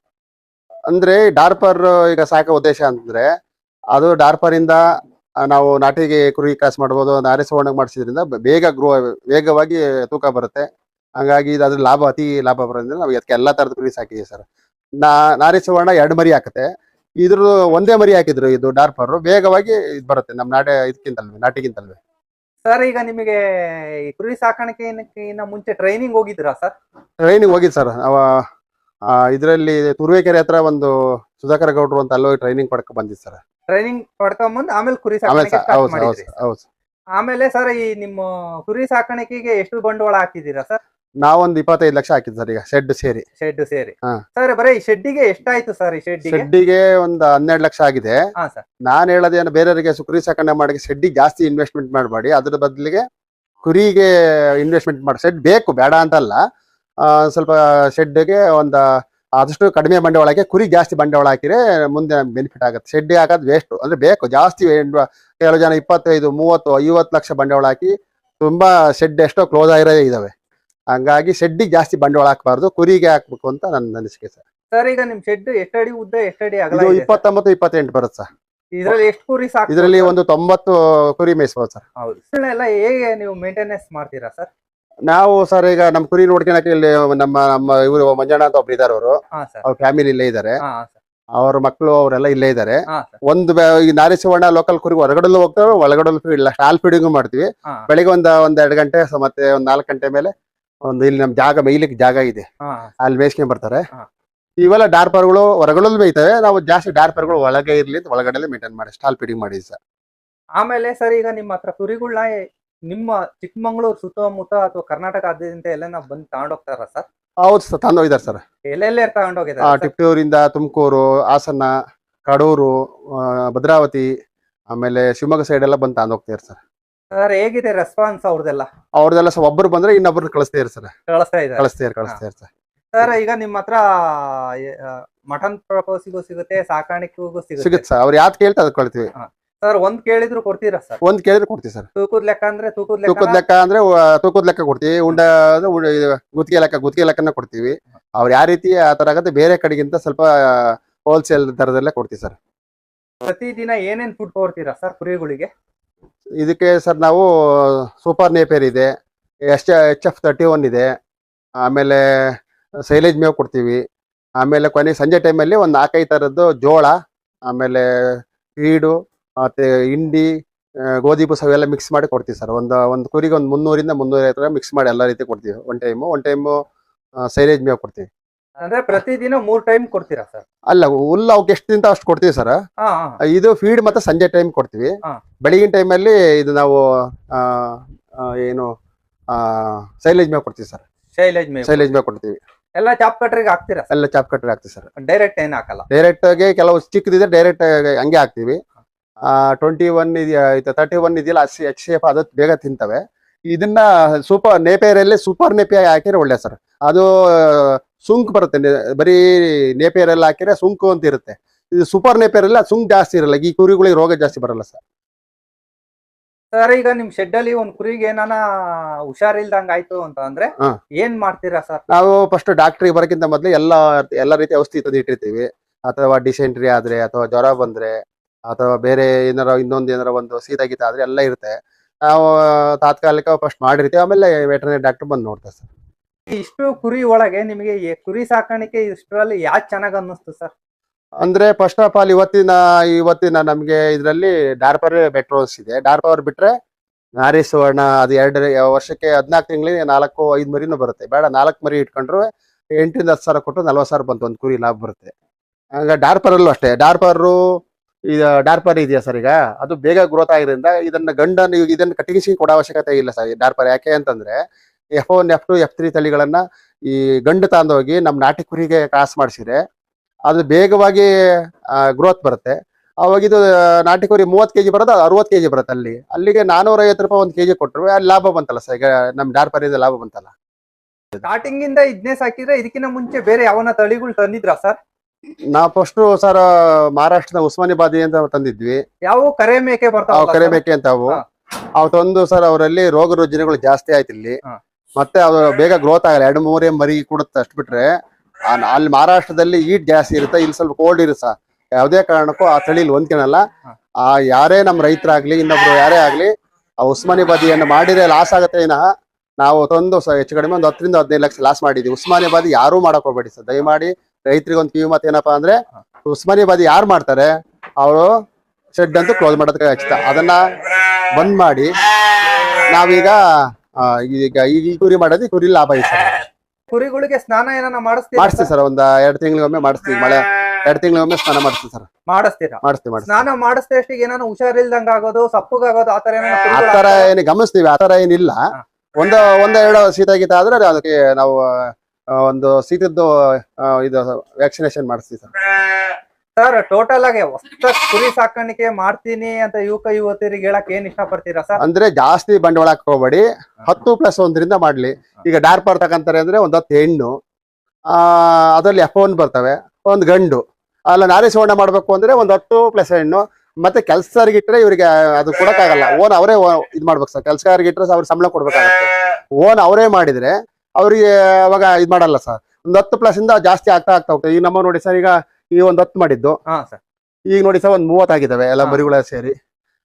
ಅಂದ್ರೆ ಡಾರ್ಪರ್ ಈಗ ಸಾಕೋ ಉದ್ದೇಶ ಅಂತಂದ್ರೆ ಅದು ಡಾರ್ಪರ್ ಇಂದ ನಾವು ನಾಟಿಗೆ ಕುರಿ ಕ್ರಾಸ್ ಮಾಡಬಹುದು ನಾರಿ ಸವರ್ಣಕ್ಕೆ ಮಾಡಿಸಿದ್ರಿಂದ ಬೇಗ ಗ್ರೋ ವೇಗವಾಗಿ ತೂಕ ಬರುತ್ತೆ. ಹಂಗಾಗಿ ಇದು ಅದ್ರ ಲಾಭ ಅತಿ ಲಾಭ ಬರೋದ್ರಿಂದ ನಾವು ಅದಕ್ಕೆ ಎಲ್ಲಾ ತರದ ಕುರಿ ಸಾಕಿದೀವಿ ಸರ್ ನಾ ನಾರಿ ಸವರ್ಣ ಎರಡು ಮರಿ ಹಾಕುತ್ತೆ. ಇದ್ರ ಒಂದೇ ಮರಿ ಹಾಕಿದ್ರು ಇದು ಡಾರ್ಪರ್. ವೇಗವಾಗಿ ಇದು ಬರುತ್ತೆ ನಮ್ಮ ನಾಟೆ ಇದಕ್ಕಿಂತಲ್ವೇ ನಾಟಿಗಿಂತಲ್ವೇ. ಸರ್ ಈಗ ನಿಮಗೆ ಈ ಕುರಿ ಸಾಕಾಣಿಕೆಗಿನ್ನ ಮುಂಚೆ ಟ್ರೈನಿಂಗ್ ಹೋಗಿದ್ರಾ ಸರ್? ಟ್ರೈನಿಂಗ್ ಹೋಗಿದ್ ಸರ್. ಅವ ಇದರಲ್ಲಿ ತುರುವೇಕೆರೆ ಹತ್ರ ಒಂದು ಸುಧಾಕರ ಗೌಡ್ರು ಅಂತ ಅಲ್ಲೋಗಿ ಟ್ರೈನಿಂಗ್ ಪಡ್ಕೊ ಬಂದಿದ್ ಸರ್. ಟ್ರೈನಿಂಗ್ ಪಡ್ಕೊಂಬಂದು ಆಮೇಲೆ ಕುರಿ ಆಮೇಲೆ ಸಾಕಾಣಿಕೆ ಸರ್ start ಹೌದು ಸರ್ ಹೌದು ಮಾಡಿದ್ರಿ. ಹೌದು ಸರ್. ಆಮೇಲೆ ಸರ್ ಈ ನಿಮ್ಮ ಕುರಿ ಸಾಕಾಣಿಕೆಗೆ ಎಷ್ಟು ಬಂಡವಾಳ ಹಾಕಿದ್ದೀರಾ ಸರ್? ನಾವೊಂದು ಇಪ್ಪತ್ತೈದು ಲಕ್ಷ ಹಾಕಿದ್ ಸರ್ ಈಗ ಶೆಡ್ ಸೇರಿ. ಶೆಡ್ ಸೇರಿ. ಹಾ. ಸರ್ ಬರೀ ಈ ಶೆಡ್ಡಿಗೆ ಎಷ್ಟಾಯ್ತು ಸರ್ ಈ ಶೆಡ್ಡಿಗೆ ಶೆಡ್ಡಿಗೆ ಒಂದು ಹನ್ನೆರಡು ಲಕ್ಷ ಆಗಿದೆ. ಹಾ ಸರ್. ನಾನು ಹೇಳೋದೇನು ಬೇರೆಯವರಿಗೆ ಕುರಿ ಸಾಕಣೆ ಮಾಡಿ ಶೆಡ್ಡಿಗೆ ಜಾಸ್ತಿ ಇನ್ವೆಸ್ಟ್ಮೆಂಟ್ ಮಾಡಬೇಡಿ. ಅದ್ರ ಬದಲಿಗೆ ಕುರಿಗೆ ಇನ್ವೆಸ್ಟ್ಮೆಂಟ್ ಮಾಡಿ ಶೆಡ್ ಬೇಕು ಬೇಡ ಅಂತಲ್ಲ. ಆ, ಸ್ವಲ್ಪ ಶೆಡ್ಗೆ ಒಂದು ಆದಷ್ಟು ಕಡಿಮೆ ಬಂಡವಾಳಕ್ಕೆ ಕುರಿ ಜಾಸ್ತಿ ಬಂಡವಾಳ ಹಾಕಿದ್ರೆ ಮುಂದೆ ಬೆನಿಫಿಟ್ ಆಗುತ್ತೆ. ಶೆಡ್ ಹಾಕೋದು ವೇಸ್ಟ್ ಅಂದ್ರೆ ಬೇಕು ಜಾಸ್ತಿ ಏನ್- ಕೆಲವು ಜನ ಇಪ್ಪತ್ತೈದು ಮೂವತ್ತು ಐವತ್ತು ಲಕ್ಷ ಬಂಡವಾಳ ಹಾಕಿ ತುಂಬಾ ಶೆಡ್ ಎಷ್ಟೋ ಕ್ಲೋಸ್ ಆಗಿರೋ ಇದಾವೆ. ಹಂಗಾಗಿ ಶೆಡ್ಡಿಗೆ ಜಾಸ್ತಿ ಬಂಡವಾಳ ಹಾಕಬಾರ್ದು ಕುರಿಗೆ ಹಾಕ್ಬೇಕು ಅಂತ ನನ್ನ ಅನಿಸಿಕೆ ಸರ್. ಸರ್ ಈಗ ನಿಮ್ ಶೆಡ್ ಎಷ್ಟಡಿ ಉದ್ದ ಎಷ್ಟಡಿ ಅಗಲ ಇದು ಇದೆ sir? ಇಪ್ಪತ್ತೊಂಬತ್ತು ಇಪ್ಪತ್ತೆಂಟು ಬರುತ್ತೆ ಸರ್. ಇದ್ರಲ್ಲಿ ಎಷ್ಟು ಕುರಿ ಸಾಕು ಇದರಲ್ಲಿ ಒಂದು ತೊಂಬತ್ತು ಕುರಿ ಮೇಯಿಸ್ಬೋದು ಸರ್. ಹೌದು. ಹೇಗೆ ನೀವು ಮೇಂಟೆನೆನ್ಸ್ ಮಾಡ್ತೀರಾ ಸರ್? ನಾವು ಸರ್ ಈಗ ನಮ್ಮ ಕುರಿ ನೋಡ್ಕೊಳಕ್ಕೆ ಇಲ್ಲಿ ನಮ್ಮ ನಮ್ಮ ಇವರು ಮಂಜಣ್ಣ ಅಂತ ಒಬ್ರು ಇದಾರೆ ಅವರು. ಹಾ ಸರ್. ಅವ್ರ ಫ್ಯಾಮಿಲಿ ಇಲ್ಲೇ ಇದ್ದಾರೆ ಹಾ ಸರ್. ಅವ್ರ ಮಕ್ಕಳು ಅವರೆಲ್ಲ ಇಲ್ಲೇ ಇದ್ದಾರೆ ಹಾ ಸರ್. ಒಂದು ಬೆ- ಈ ನಾರಿಸುವರ್ಣ ಲೋಕಲ್ ಕುರಿ ಹೊರಗಡಲ್ಲೂ ಹೋಗ್ತವೆ ಫೀಡ್ ಇಲ್ಲ ಸ್ಟಾಲ್ ಫೀಡಿಂಗ್ ಮಾಡ್ತೀವಿ. ಹಾ. ಬೆಳಿಗ್ಗೆ ಒಂದ್ ಒಂದ್ ಎರಡು ಗಂಟೆ ಸ- ಮತ್ತೆ ಒಂದ್ ನಾಲ್ಕು ಗಂಟೆ ಮೇಲೆ ಒಂದು ಇಲ್ಲಿ ನಮ್ ಜಾಗ ಮೇಯ್ಲಿಕ್ಕೆ ಜಾಗ ಇದೆ. ಅಲ್ಲಿ ಮೇಯ್ಸ್ಕೊಂಡ್ ಬರ್ತಾರೆ. ಇವೆಲ್ಲ ಡಾರ್ಪರ್ಗಳು ಹೊರಗಳಲ್ಲಿ ಮೇಯ್ತವೆ. ನಾವು ಜಾಸ್ತಿ ಡಾರ್ಪರ್ಗಳು ಒಳಗೆ ಇರ್ಲಿ ಅಂತ ಒಳಗಡೆ ಮೇಂಟೈನ್ ಮಾಡಿ ಸ್ಟಾಲ್ ಫೀಡಿಂಗ್ ಮಾಡಿ ಸರ್. ಆಮೇಲೆ ಸರ್ ಈಗ ನಿಮ್ಮ ಹತ್ರ ಕುರಿಗಳನ್ನ ನಿಮ್ಮ ಚಿಕ್ಕಮಂಗ್ಳೂರ್ ಸುತ್ತಮುತ್ತ ಅಥವಾ ಕರ್ನಾಟಕ ಆದ್ಯಂತ ಎಲ್ಲ ನಾವು ಬಂದು ತಗೊಂಡೋಗ್ತಾರ ಸರ್? ಹೌದು ಸರ್ ತಗೊಂಡೋಗಿದ್ದಾರೆ ಸರ್. ಎಲ್ಲೆಲ್ಲೇ ತಗೊಂಡೋಗಿದ್ದಾರೆ ಟಿಪ್ಟೂರಿಂದ ತುಮಕೂರು ಹಾಸನ ಕಡೂರು ಭದ್ರಾವತಿ ಆಮೇಲೆ ಶಿವಮೊಗ್ಗ ಸೈಡ್ ಎಲ್ಲ ಬಂದು ತಗೊಂಡೋಗ್ತಾರೆ ಸರ್. ಸರ್ ಹೇಗಿದೆ ರೆಸ್ಪಾನ್ಸ್ ಅವ್ರದೆಲ್ಲ? ಅವ್ರದೆಲ್ಲ ಸರ್ ಒಬ್ಬರು ಬಂದ್ರೆ ಇನ್ನೊಬ್ರು ಕಳಿಸ್ತೇ ಸರ್. ಕಳಿಸ್ತಾ ಇದ್ದಾರೆ. ಸರ್. ಸರ್ ಈಗ ನಿಮ್ಮ ಹತ್ರ ಮಟನ್ ಪ್ರಪೋಸಿಗೂ ಸಿಗುತ್ತೆ ಸಾಕಾಣಿಕೆಗೂ ಸಿಗುತ್ತೆ. ಸಿಗುತ್ತೆ ಸರ್. ಅವ್ರು ಯಾವ್ದು ಕೇಳ್ತಾ ಅದಕ್ಕೆ ಕೊಡ್ತೀವಿ ಸರ್ ಒಂದ್ ಕೇಳಿದ್ರು ಕೊಡ್ತೀರಾ ಸರ್? ಒಂದ್ ಕೇಳಿದ್ರು ಕೊಡ್ತೀವಿ ಸರ್. ತೂಕದ ಲೆಕ್ಕ ಅಂದ್ರೆ ತೂಕದ ತೂಕದ ಲೆಕ್ಕ ಲೆಕ್ಕ ಅಂದ್ರೆ ತೂಕದ ಲೆಕ್ಕ ಕೊಡ್ತೀವಿ. ಉಂಡ ಅದು ಉಂಡ- ಇದು ಗುತ್ತಿಗೆ ಲೆಕ್ಕ ಗುತ್ತಿಗೆ ಲೆಕ್ಕನ ಕೊಡ್ತೀವಿ. ಅವ್ರು ಯಾವ ರೀತಿ ಆ ತರ ಆಗುತ್ತೆ ಬೇರೆ ಕಡೆಗಿಂತ ಸ್ವಲ್ಪ ಹೋಲ್ಸೇಲ್ ದರದಲ್ಲೇ ಕೊಡ್ತೀವಿ ಸರ್. ಪ್ರತಿದಿನ ಏನೇನ್ ಫುಡ್ ಕೊಡ್ತೀರಾ ಸರ್ ಕುರಿಗಳಿಗೆ? ಇದಕ್ಕೆ ಸರ್ ನಾವು ಸೂಪರ್ ನೇಪೇರ್ ಇದೆ. H H F thirty one ಇದೆ. ಆಮೇಲೆ ಸೈಲೇಜ್ ಮೇವು ಕೊಡ್ತೀವಿ. ಆಮೇಲೆ ಕೊನೆ ಸಂಜೆ ಟೈಮಲ್ಲಿ ಒಂದು ನಾಲ್ಕೈದು ಥರದ್ದು ಜೋಳ, ಆಮೇಲೆ ಕ್ರೀಡು, ಮತ್ತು ಹಿಂಡಿ ಗೋಧಿ ಬೂಸ ಅವೆಲ್ಲ ಮಿಕ್ಸ್ ಮಾಡಿ ಕೊಡ್ತೀವಿ ಸರ್. ಒಂದು ಒಂದು ಕುರಿಗೆ ಒಂದು ಮುನ್ನೂರಿಂದ ಮುನ್ನೂರೈವತ್ತು ಮಿಕ್ಸ್ ಮಾಡಿ ಎಲ್ಲ ರೀತಿ ಕೊಡ್ತೀವಿ. One time one time silage ಮೇವು ಕೊಡ್ತೀವಿ. ಅಂದ್ರೆ ಪ್ರತಿದಿನ ಮೂರ್ ಟೈಮ್ ಕೊಡ್ತೀರಾ ಸರ್ ಅಲ್ಲ ಹುಲ್ಲು ಅವಕ್ಕೆ ಎಷ್ಟು ತಿಂತ ಅಷ್ಟು ಕೊಡ್ತೀವಿ ಸರ್ ಇದು ಫೀಡ್ ಮತ್ತೆ ಸಂಜೆ ಟೈಮ್ ಕೊಡ್ತೀವಿ. ಬೆಳಗಿನ ಟೈಮಲ್ಲಿ ಇದು ನಾವು ಆ, ಆ, ಏನು ಸೈಲೇಜ್ ಮೇಲೆ ಕೊಡ್ತೀವಿ ಸರ್ ಶೈಲೇಜ್ ಮೇವು ಸೈಲೇಜ್ ಮೇಲೆ ಕೊಡ್ತೀವಿ. ಎಲ್ಲ ಚಾಪ್ ಕಟ್ರಿಗೆ ಹಾಕ್ತೀರಾ ಎಲ್ಲ ಚಾಪ್ ಕಟ್ರಿಗೆ ಹಾಕ್ತೀವಿ ಸರ್ ಡೈರೆಕ್ಟ್ ಏನ್ ಹಾಕಲ್ಲ? ಡೈರೆಕ್ಟ್ ಆಗಿ ಕೆಲವು ಚಿಕ್ಕದಿದ್ರೆ ಡೈರೆಕ್ಟ್ ಹಂಗೆ ಹಾಕ್ತಿವಿ. ಟ್ವೆಂಟಿ ಒನ್ ಇದೆಯಾ ತರ್ಟಿ ಒನ್ ಇದೆಯಲ್ಲ ಹಸಿ ಎಚ್ ಎಫ್ ಅದು ಬೇಗ ತಿಂತವೆ. ಇದನ್ನ ಸೂಪರ್ ನೇಪಿಯರಲ್ಲಿ ಸೂಪರ್ ನೇಪಿಯ ಹಾಕಿದ್ರೆ ಒಳ್ಳೆ ಸರ್ ಅದು ಸುಂಕ್ ಬರುತ್ತೆ. ಬರೀ ಎಲ್ಲಾ ಹಾಕಿದ್ರೆ ಸುಂಕು ಅಂತ ಇರುತ್ತೆ. ಇದು ಸೂಪರ್ ನೇಪೇರ್ ಎಲ್ಲ ಸುಂಕ್ ಜಾಸ್ತಿ ಇರಲ್ಲ. ಈ ಕುರಿಗಳಿಗೆ ರೋಗ ಜಾಸ್ತಿ ಬರಲ್ಲ ಸರ್. ಸರ್ ಈಗ ನಿಮ್ ಶೆಡ್ ಅಲ್ಲಿ ಒಂದ್ ಕುರಿಗೆ ಏನಾನ ಹುಷಾರಿಲ್ದಂಗ ಆಯ್ತು ಅಂತ ಅಂದ್ರೆ ಏನ್ ಮಾಡ್ತೀರಾ ಸರ್? ನಾವು ಫಸ್ಟ್ ಡಾಕ್ಟ್ರಿಗೆ ಬರೋಕ್ಕಿಂತ ಮೊದಲು ಎಲ್ಲ ಎಲ್ಲ ರೀತಿ ಔಷಧಿ ತಂದು ಇಟ್ಟಿರ್ತೀವಿ. ಅಥವಾ ಡಿಸೆಂಟ್ರಿ ಆದ್ರೆ ಅಥವಾ ಜ್ವರ ಬಂದ್ರೆ ಅಥವಾ ಬೇರೆ ಏನಾರ ಇನ್ನೊಂದು ಏನಾರ ಒಂದು ಸೀತ ಗೀತ ಆದ್ರೆ ಎಲ್ಲ ಇರುತ್ತೆ. ನಾವು ತಾತ್ಕಾಲಿಕ ಫಸ್ಟ್ ಮಾಡಿರ್ತೀವಿ. ಆಮೇಲೆ ವೆಟರ್ನರಿ ಡಾಕ್ಟರ್ ಬಂದು ನೋಡ್ತಾರೆ ಸರ್. ಇಷ್ಟು ಕುರಿ ಒಳಗೆ ನಿಮಗೆ ಕುರಿ ಸಾಕಾಣಿಕೆ ಇಷ್ಟರಲ್ಲಿ ಯಾಕೆ ಚೆನ್ನಾಗಿ ಅನ್ನಿಸ್ತು ಸರ್? ಅಂದ್ರೆ ಫಸ್ಟ್ ಆಫ್ ಆಲ್ ಇವತ್ತಿನ ಇವತ್ತಿನ ನಮ್ಗೆ ಇದರಲ್ಲಿ ಡಾರ್ಪರ್ ಬೆಟ್ರೋಸ್ ಇದೆ. ಡಾರ್ಪರ್ ಬಿಟ್ರೆ ನಾರಿ ಸುವರ್ಣ ಅದು ಎರಡು ವರ್ಷಕ್ಕೆ ಹದಿನಾಲ್ಕು ತಿಂಗಳಿಗೆ ನಾಲ್ಕು, ಐದು ಮರಿನು ಬರುತ್ತೆ. ಬೇಡ, ನಾಲ್ಕು ಮರಿ ಇಟ್ಕೊಂಡ್ರು ಎಂಟರಿಂದ ಹತ್ತು ಸಾವಿರ ಕೊಟ್ಟು ನಲ್ವತ್ತು ಸಾವಿರ ಬಂತು, ಒಂದು ಕುರಿ ಲಾಭ ಬರುತ್ತೆ. ಹಂಗ ಡಾರ್ಪರಲ್ಲೂ ಅಷ್ಟೇ. ಡಾರ್ಪರು ಇದು ಡಾರ್ಪರ್ ಇದೆಯಾ ಸರ್ ಈಗ? ಅದು ಬೇಗ ಗ್ರೋತ್ ಆಗಿರೋದ್ರಿಂದ ಇದನ್ನ ಗಂಡನ್ನು ಈಗ ಇದನ್ನ ಕಟ್ಟಿಗಿಸಿ ಕೊಡೋ ಅವಶ್ಯಕತೆ ಇಲ್ಲ ಸರ್ ಡಾರ್ಪರ್ ಯಾಕೆ ಅಂತಂದ್ರೆ F one F two F three ತಳಿಗಳನ್ನ ಈ ಗಂಡು ಹೋಗಿ ನಮ್ಮ ನಾಟಿ ಕುರಿಗೆ ಕ್ರಾಸ್ ಮಾಡಿಸಿದ್ರೆ ಅದು ಬೇಗವಾಗಿ ಗ್ರೋತ್ ಬರುತ್ತೆ. ಅವಾಗ ಇದು ನಾಟಿ ಕುರಿ ಮೂವತ್ತು ಕೆಜಿ ಬರೋದು ಅರವತ್ತು ಕೆಜಿ ಬರುತ್ತೆ ಅಲ್ಲಿ. ಅಲ್ಲಿಗೆ ನಾನೂರ ಐವತ್ತು ರೂಪಾಯಿ ಒಂದು ಕೆಜಿ ಕೊಟ್ಟರು ಅಲ್ಲಿ ಲಾಭ ಬಂತಲ್ಲ ಸರ್? ಈಗ ನಮ್ಮ ಡಾರ್ಪರಿಂದ ಲಾಭ ಬಂತಲ್ಲ. ಸ್ಟಾರ್ಟಿಂಗ್ ಇಂದ ಇದನ್ನೇ ಸಾಕಿದ್ರೆ ಇದಕ್ಕಿಂತ ಮುಂಚೆ ಬೇರೆ ಯಾವನ ತಳಿಗಳು ತಂದಿದ್ರಾ ಸರ್? ನಾವು ಫಸ್ಟ್ ಸರ್ ಮಹಾರಾಷ್ಟ್ರದ ಉಸ್ಮಾನಿಬಾದಿ ಅಂತ ತಂದಿದ್ವಿ. ಯಾವ? ಕರೆ ಮೇಕೆ ಬರ್ತಾವ ಕರೆ ಮೇಕೆ ಅಂತ ಅವು. ಹಾ. ಅವು ತಂದು ಸರ್ ಅವರಲ್ಲಿ ರೋಗ ರುಜಿನಗಳು ಜಾಸ್ತಿ ಆಯ್ತು ಇಲ್ಲಿ. ಮತ್ತೆ ಅದು ಬೇಗ ಗ್ರೋತ್ ಆಗಲ್ಲ. ಎರಡು ಮೂರೇ ಮರಿ ಕೊಡುತ್ತೆ ಅಷ್ಟು ಬಿಟ್ರೆ. ಅಲ್ಲಿ ಮಹಾರಾಷ್ಟ್ರದಲ್ಲಿ ಈಟ್ ಜಾಸ್ತಿ ಇರುತ್ತೆ ಇಲ್ಲಿ ಸ್ವಲ್ಪ ಕೋಲ್ಡ್ ಇರುತ್ತೆ ಯಾವುದೇ ಕಾರಣಕ್ಕೂ ಆ ತಳಿಲಿ ಹೊಂದ್ಕೊಳಲ್ಲ. ಆ, ಯಾರೇ ನಮ್ಮ ರೈತರಾಗ್ಲಿ, ಇನ್ನೊಬ್ರು ಯಾರೇ ಆಗ್ಲಿ, ಆ ಉಸ್ಮಾನಿಬಾದಿಯನ್ನು ಮಾಡಿದ್ರೆ ಲಾಸ್ ಆಗುತ್ತೆ ವಿನಃ ನಾವು ತಂದು ಹೆಚ್ಚು ಕಡಿಮೆ ಒಂದು ಹತ್ತರಿಂದ ಹದಿನೈದು ಲಕ್ಷ ಲಾಸ್ ಮಾಡಿದ್ವಿ ಉಸ್ಮಾನಿಬಾದಿ ಯಾರೂ ಮಾಡಕ್ ಹೋಗ್ಬೇಡಿ ಸರ್. ದಯಮಾಡಿ ರೈತರಿಗೆ ಒಂದು ಕಿವಿ ಮಾತು ಏನಪ್ಪಾ ಅಂದ್ರೆ ಉಸ್ಮಾನಿಬಾದಿ ಯಾರು ಮಾಡ್ತಾರೆ ಅವರು ಶೆಡ್ ಅಂತೂ ಕ್ಲೋಸ್ ಮಾಡೋದಕ್ಕೆ ಖಚಿತ. ಅದನ್ನ ಬಂದ್ ಮಾಡಿ, ನಾವೀಗ ಈಗ ಈ ಕುರಿ ಮಾಡೋದು ಕುರಿ ಲಾಭ ಐತೆ ಸರ್ ಕುರಿಗಳಿಗೆ ಸ್ನಾನ ಏನಾನ ಮಾಡಿಸ್ತೀವಿ ಮಾಡಿಸ್ತೀವಿ ಸರ್ ಒಂದ್ ಎರಡ್ ತಿಂಗಳಿಗೊಮ್ಮೆ ಮಾಡಿಸ್ತೀವಿ. ಮಳೆ ಎರಡು ತಿಂಗಳಿಗೊಮ್ಮೆ ಸ್ನಾನ ಮಾಡಿಸ್ತೀವಿ ಸರ್. ಮಾಡಿಸ್ತೀರಾ? ಮಾಡಿಸ್ತೀವಿ ಮಾಡಿಸ್ತೀವಿ. ಸ್ನಾನ ಮಾಡಿಸ್ದಷ್ಟಿಗೆ ಏನಾನ ಹುಷಾರಿಲ್ದಂಗ ಆಗೋದು ಸಪ್ಪಗಾಗೋದು ಆತರ ಏನಾನ ಆ ಕುರಿಗಳು ತರ? ಏನು ಗಮನಿಸ್ತೀವಿ ಆತರ ತರ ಏನಿಲ್ಲ. ಒಂದ ಒಂದ ಒಂದ್ ಎರಡು ಶೀತ ಗೀತ ಆದ್ರೆ ಅದಕ್ಕೆ ನಾವು ಆ, ಒಂದು ಶೀತದ್ದು ಆ, ಇದು ವ್ಯಾಕ್ಸಿನೇಷನ್ ಮಾಡಿಸ್ತೀವಿ ಸರ್. ಸರ್ ಟೋಟಲ್ ಆಗಿ ಹೊಸ ಕುರಿ ಸಾಕಾಣಿಕೆ ಮಾಡ್ತೀನಿ ಅಂತ ಯುವಕ ಯುವತಿಯರಿಗೆ ಹೇಳಕ್ ಏನ್ ಇಷ್ಟ ಪಡ್ತೀರಾ ಸರ್ ಅಂದ್ರೆ ಜಾಸ್ತಿ ಬಂಡವಾಳ ಹಾಕೋಬೇಡಿ. ಹೋಗ್ಬೇಡಿ ಹತ್ತು ಪ್ಲಸ್ ಒಂದರಿಂದ ಮಾಡ್ಲಿ. ಈಗ ಡಾರ್ಪರ್ ತಕಂತಾರೆ ಅಂದ್ರೆ ಒಂದ್ ಹತ್ತು ಹೆಣ್ಣು. ಆ ಅದ್ರಲ್ಲಿ ಎಫ್ ಒನ್ ಬರ್ತವೆ ಒಂದ್ ಗಂಡು. ಅಲ್ಲ ನಾರಿ ಸುವರ್ಣ ಮಾಡ್ಬೇಕು ಅಂದ್ರೆ ಒಂದ್ ಹತ್ತು ಪ್ಲಸ್ ಹೆಣ್ಣು. ಮತ್ತೆ ಕೆಲ್ಸಗಾರಿಗೆ ಇವರಿಗೆ ಅದು ಕೊಡಕ್ಕಾಗಲ್ಲ. ಓನ್ ಅವರೇ ಇದ್ ಮಾಡ್ಬೇಕು ಸರ್ ಕೆಲ್ಸಗಾರಿಗೆ ಇಟ್ಟರೆ ಅವ್ರ ಸಂಬಳ ಕೊಡ್ಬೇಕಾಗತ್ತೆ. ಓನ್ ಅವರೇ ಮಾಡಿದ್ರೆ ಅವ್ರಿಗೆ ಅವಾಗ ಇದ್ ಮಾಡಲ್ಲ ಸರ್ ಒಂದ್ ಹತ್ತು ಪ್ಲಸ್ ಇಂದ ಜಾಸ್ತಿ ಆಗ್ತಾ ಆಗ್ತಾ ಹೋಗ್ತದೆ. ಈಗ ನಮ್ಮ ನೋಡಿ ಸರ್ ಈಗ ಈ ಒಂದ್ ಹತ್ತು ಮಾಡಿದ್ದು. ಹಾ ಸರ್ ಈಗ ನೋಡಿ ಸರ್ ಒಂದ್ ಮೂವತ್ತಾಗಿದ್ದಾವೆ ಎಲ್ಲ. ಮರಿಗಳ ಸೇರಿ.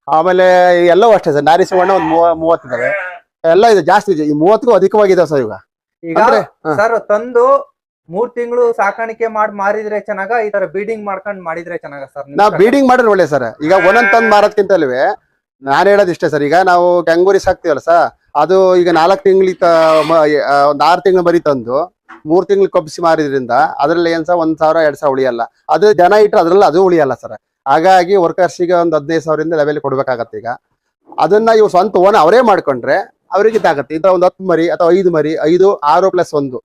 ಆಮೇಲೆ ಎಲ್ಲವೂ ಅಷ್ಟೇ ಸರ್ ನಾರಿ ಸುವರ್ಣ ಒಂದ್ ಮೂವ ಮೂವತ್ತಿದ್ದಾವೆ ಎಲ್ಲ ಇದೆ ಜಾಸ್ತಿ ಇದೆ. ಈ ಮೂವತ್ತಿಗೂ ಅಧಿಕವಾಗಿದಾವೆ ಸರ್ ಈಗ ಈಗ ಅಂದ್ರೆ ಹಾ. ಸರ್ ತಂದು ಮೂರ್ ತಿಂಗಳು ಸಾಕಾಣಿಕೆ ಮಾಡಿ ಮಾರಿದ್ರೆ ಚೆನ್ನಾಗ ಈ ತರ ಬೀಡಿಂಗ್ ಮಾಡ್ಕೊಂಡ್ ಮಾಡಿದ್ರೆ ಚೆನ್ನಾಗ ಸರ್ ನಾವ್ ಬೀಡಿಂಗ್ ಮಾಡಿದ್ರೆ ಒಳ್ಳೆ ಸರ್. ಈಗ ಒಂದೊಂದ್ ತಂದ್ ಮಾರೋದ್ಕಿಂತಲ್ವೇ ನಾನು ಹೇಳೋದು ಇಷ್ಟೇ ಸರ್. ಈಗ ನಾವು ಗಂಗೂರಿ ಸಾಕ್ತಿವಲ್ಲ ಸರ್ ಅದು ಈಗ ನಾಲ್ಕು ತಿಂಗಳಿಗೆ ಒಂದ್ ಆರು ತಿಂಗಳು ಮರಿ ತಂದು ಮೂರ್ ತಿಂಗಳು ಕೊಬ್ಬಿಸಿ ಮಾರಿದ್ರಿಂದ ಅದ್ರಲ್ಲಿ ಏನ್ ಸಹ ಒಂದ್ ಸಾವಿರ, ಎರಡ್ ಸಾವಿರ ಉಳಿಯಲ್ಲ. ಅದು ಜನ ಇಟ್ಟರೆ ಅದ್ರಲ್ಲಿ ಅದು ಉಳಿಯಲ್ಲ ಸರ್. ಹಾಗಾಗಿ ವರ್ಕರ್ಸಿಗೆ ಒಂದ್ ಹದಿನೈದು ಸಾವಿರದಿಂದ ಲೆವೆಲ್ ಕೊಡ್ಬೇಕಾಗತ್ತೆ ಈಗ. ಅದನ್ನ ಇವ್ ಸ್ವಂತ ಓನ್ ಅವರೇ ಮಾಡ್ಕೊಂಡ್ರೆ ಅವ್ರಿಗೆ ಇದಾಗತ್ತೆ. ಇದ್ರ ಒಂದ್ ಹತ್ತು ಮರಿ ಅಥವಾ ಐದು ಮರಿ, ಐದು, ಆರು ಪ್ಲಸ್ ಒಂದು.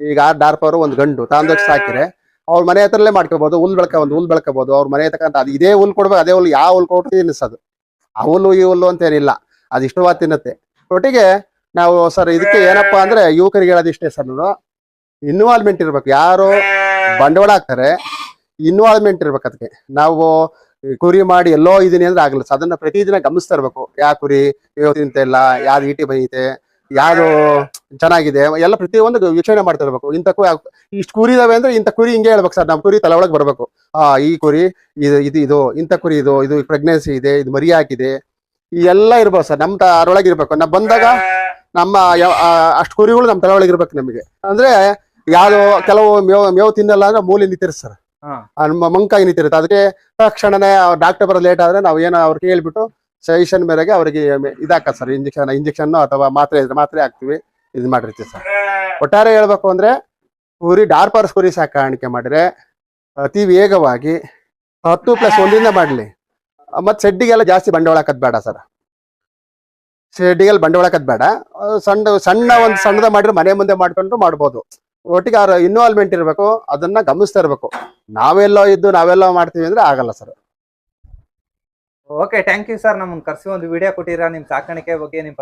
ಈಗ ಆರು ಡಾರ್ಪರ್ ಒಂದ್ ಗಂಡು ತಾಂದ್ ಸಾಕಿದ್ರೆ ಅವ್ರ ಮನೆ ಹತ್ರಲ್ಲೇ ಮಾಡ್ಕೋಬಹುದು ಹುಲ್ ಬೆಳಕ ಒಂದು ಹುಲ್ ಬೆಳ್ಕೋಬಹುದು ಅವ್ರ ಮನೆ ತಕ್ಕಂತ ಅದು ಇದೇ ಹುಲ್ ಕೊಡ್ಬೇಕು, ಅದೇ ಹುಲ್ ಯಾವ ಹುಲ್ ಕೊಟ್ಟು ತಿನ್ನಿಸೋದು. ಆ ಹುಲ್ಲು, ಈ ಹುಲ್ಲು ಅಂತ ಏನಿಲ್ಲ. ಅದು ಇಷ್ಟವಾದ ತಿನ್ನತ್ತೆ. ಒಟ್ಟಿಗೆ ನಾವು ಸರ್ ಇದಕ್ಕೆ ಏನಪ್ಪಾ ಅಂದ್ರೆ ಯುವಕರಿಗೆ ಹೇಳೋದು ಇಷ್ಟೇ ಸರ್ ನಾನು. ಇನ್ವಾಲ್ವ್ಮೆಂಟ್ ಇರ್ಬೇಕು. ಯಾರು ಬಂಡವಾಳ ಹಾಕ್ತಾರೆ ಇನ್ವಾಲ್ವ್ಮೆಂಟ್ ಇರ್ಬೇಕು ಅದಕ್ಕೆ ನಾವು ಕುರಿ ಮಾಡಿ ಎಲ್ಲೋ ಇದೀನಿ ಅಂದ್ರೆ ಆಗಲ್ಲ. ಅದನ್ನ ಪ್ರತಿದಿನ ಗಮನಿಸ್ತಾ ಇರ್ಬೇಕು. ಕುರಿ ಯಾವ ತಿಂತ ಇಲ್ಲ ಯಾವ್ದು ಈಟಿ ಬೈತೆ ಯಾರು ಚೆನ್ನಾಗಿದೆ, ಎಲ್ಲ ಪ್ರತಿಯೊಂದು ವೀಕ್ಷಣೆ ಮಾಡ್ತಾ ಇರ್ಬೇಕು. ಕು ಇಷ್ಟು ಕುರಿ ಇದಾವೆ ಅಂದ್ರೆ ಇಂಥ ಕುರಿ ಹಿಂಗೆ ಹೇಳ್ಬೇಕು ಸರ್. ನಮ್ಮ ಕುರಿ ತಲೆ ಒಳಗೆ ಬರ್ಬೇಕು. ಆ, ಈ ಕುರಿ, ಇದು ಇದು ಇದು, ಇಂಥ ಕುರಿ ಇದು ಇದು ಪ್ರೆಗ್ನೆನ್ಸಿ ಇದೆ, ಇದು ಮರಿ ಹಾಕಿದೆ. ಎಲ್ಲ ಇರ್ಬೋದು ಸರ್. ನಮ್ಮ ಅರೊಳಗೆ ಇರ್ಬೇಕು. ನಾವು ಬಂದಾಗ ನಮ್ಮ ಅಷ್ಟು ಕುರಿಗಳು ನಮ್ಮ ತಲೆ ಒಳಗೆ ಇರ್ಬೇಕು ನಮಗೆ. ಅಂದ್ರೆ ಯಾವ್ದು ಕೆಲವು ಮೇವು ಮೇವು ತಿನ್ನಲ್ಲ ಅಂದ್ರೆ ಮೂಲಿ ನಮ್ಮ ಮಂಕಾಗಿ ನಿಂತಿರುತ್ತೆ. ಅದಕ್ಕೆ ತಕ್ಷಣನೇ ಡಾಕ್ಟರ್ ಬರೋ ಲೇಟ್ ಆದ್ರೆ ನಾವು ಏನೋ ಅವ್ರಿಗೆ ಹೇಳ್ಬಿಟ್ಟು ಸಜೆಷನ್ ಮೇರೆಗೆ ಅವರಿಗೆ ಇದಾಕ ಸರ್ ಇಂಜೆಕ್ಷನ್ ಇಂಜೆಕ್ಷನ್ ಅಥವಾ ಮಾತ್ರೆ ಇದ್ರೆ ಮಾತ್ರೆ ಹಾಕ್ತಿವಿ. ಇದು ಮಾಡಿರ್ತೀವಿ ಸರ್. ಒಟ್ಟಾರೆ ಹೇಳ್ಬೇಕು ಅಂದ್ರೆ ಕುರಿ ಡಾರ್ಪರ್ಸ್ ಕುರಿ ಸಾಕಾಣಿಕೆ ಮಾಡಿದ್ರೆ ಅತಿ ವೇಗವಾಗಿ ಹತ್ತು ಪ್ಲಸ್ ಒಂದಿಂದ ಮಾಡಲಿ. ಮತ್ತೆ ಶೆಡ್ಡಿಗೆಲ್ಲ ಜಾಸ್ತಿ ಬಂಡವಾಳ ಹಾಕೋದ್ ಬೇಡ ಸರ್. ಶೆಡ್ಡಿಗೆಲ್ಲ ಬಂಡವಾಳ ಹಾಕೋದ್ ಬೇಡ ಸಣ್ಣ ಸಣ್ಣ ಒಂದು ಸಣ್ಣದ ಮಾಡಿದ್ರೆ ಮನೆ ಮುಂದೆ ಮಾಡ್ಕೊಂಡ್ರು ಮಾಡ್ಬೋದು. ಒಟ್ಟಿಗೆ ಅವ್ರ ಇನ್ವಾಲ್ವ್ಮೆಂಟ್ ಇರಬೇಕು ಅದನ್ನ ಗಮನಿಸ್ತಾ ಇರಬೇಕು. ನಾವೆಲ್ಲೋ ಇದ್ದು ನಾವೆಲ್ಲೋ ಮಾಡ್ತೀವಿ ಅಂದ್ರೆ ಆಗಲ್ಲ sir okay thank you sir ನಮ್ಮನ್ನು ಕರೆಸಿ ಒಂದು ವಿಡಿಯೋ ಕೊಟ್ಟಿರ ನಿಮ್ ಸಾಕಾಣಿಕೆ ಬಗ್ಗೆ ನಿಮ್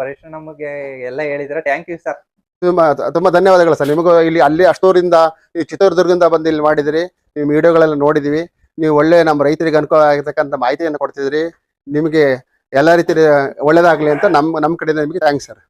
ಬಗ್ಗೆ ಎಲ್ಲ ಹೇಳಿದ್ರ. ಥ್ಯಾಂಕ್ ಯು ಸರ್ ತುಂಬಾ ತುಂಬಾ ಧನ್ಯವಾದಗಳು ಸರ್ ನಿಮಗೂ ಇಲ್ಲಿ ಅಲ್ಲಿ ಅಷ್ಟೂರಿಂದ ಈ ಚಿತ್ರದುರ್ಗದಿಂದ ಬಂದು ಇಲ್ಲಿ ಮಾಡಿದಿರಿ. ನೀವು ವಿಡಿಯೋಗಳೆಲ್ಲ ನೋಡಿದೀವಿ. ನೀವು ಒಳ್ಳೆ ನಮ್ಮ ರೈತರಿಗೆ ಅನುಕೂಲ ಆಗಿರ್ತಕ್ಕಂಥ ಮಾಹಿತಿಯನ್ನು ಕೊಡ್ತಿದ್ರಿ. ನಿಮಗೆ ಎಲ್ಲ ರೀತಿ ಒಳ್ಳೇದಾಗಲಿ ಅಂತ ನಮ್ಮ ನಮ್ಮ ಕಡೆಯಿಂದ ನಿಮಗೆ ಥ್ಯಾಂಕ್ಸ್ ಸರ್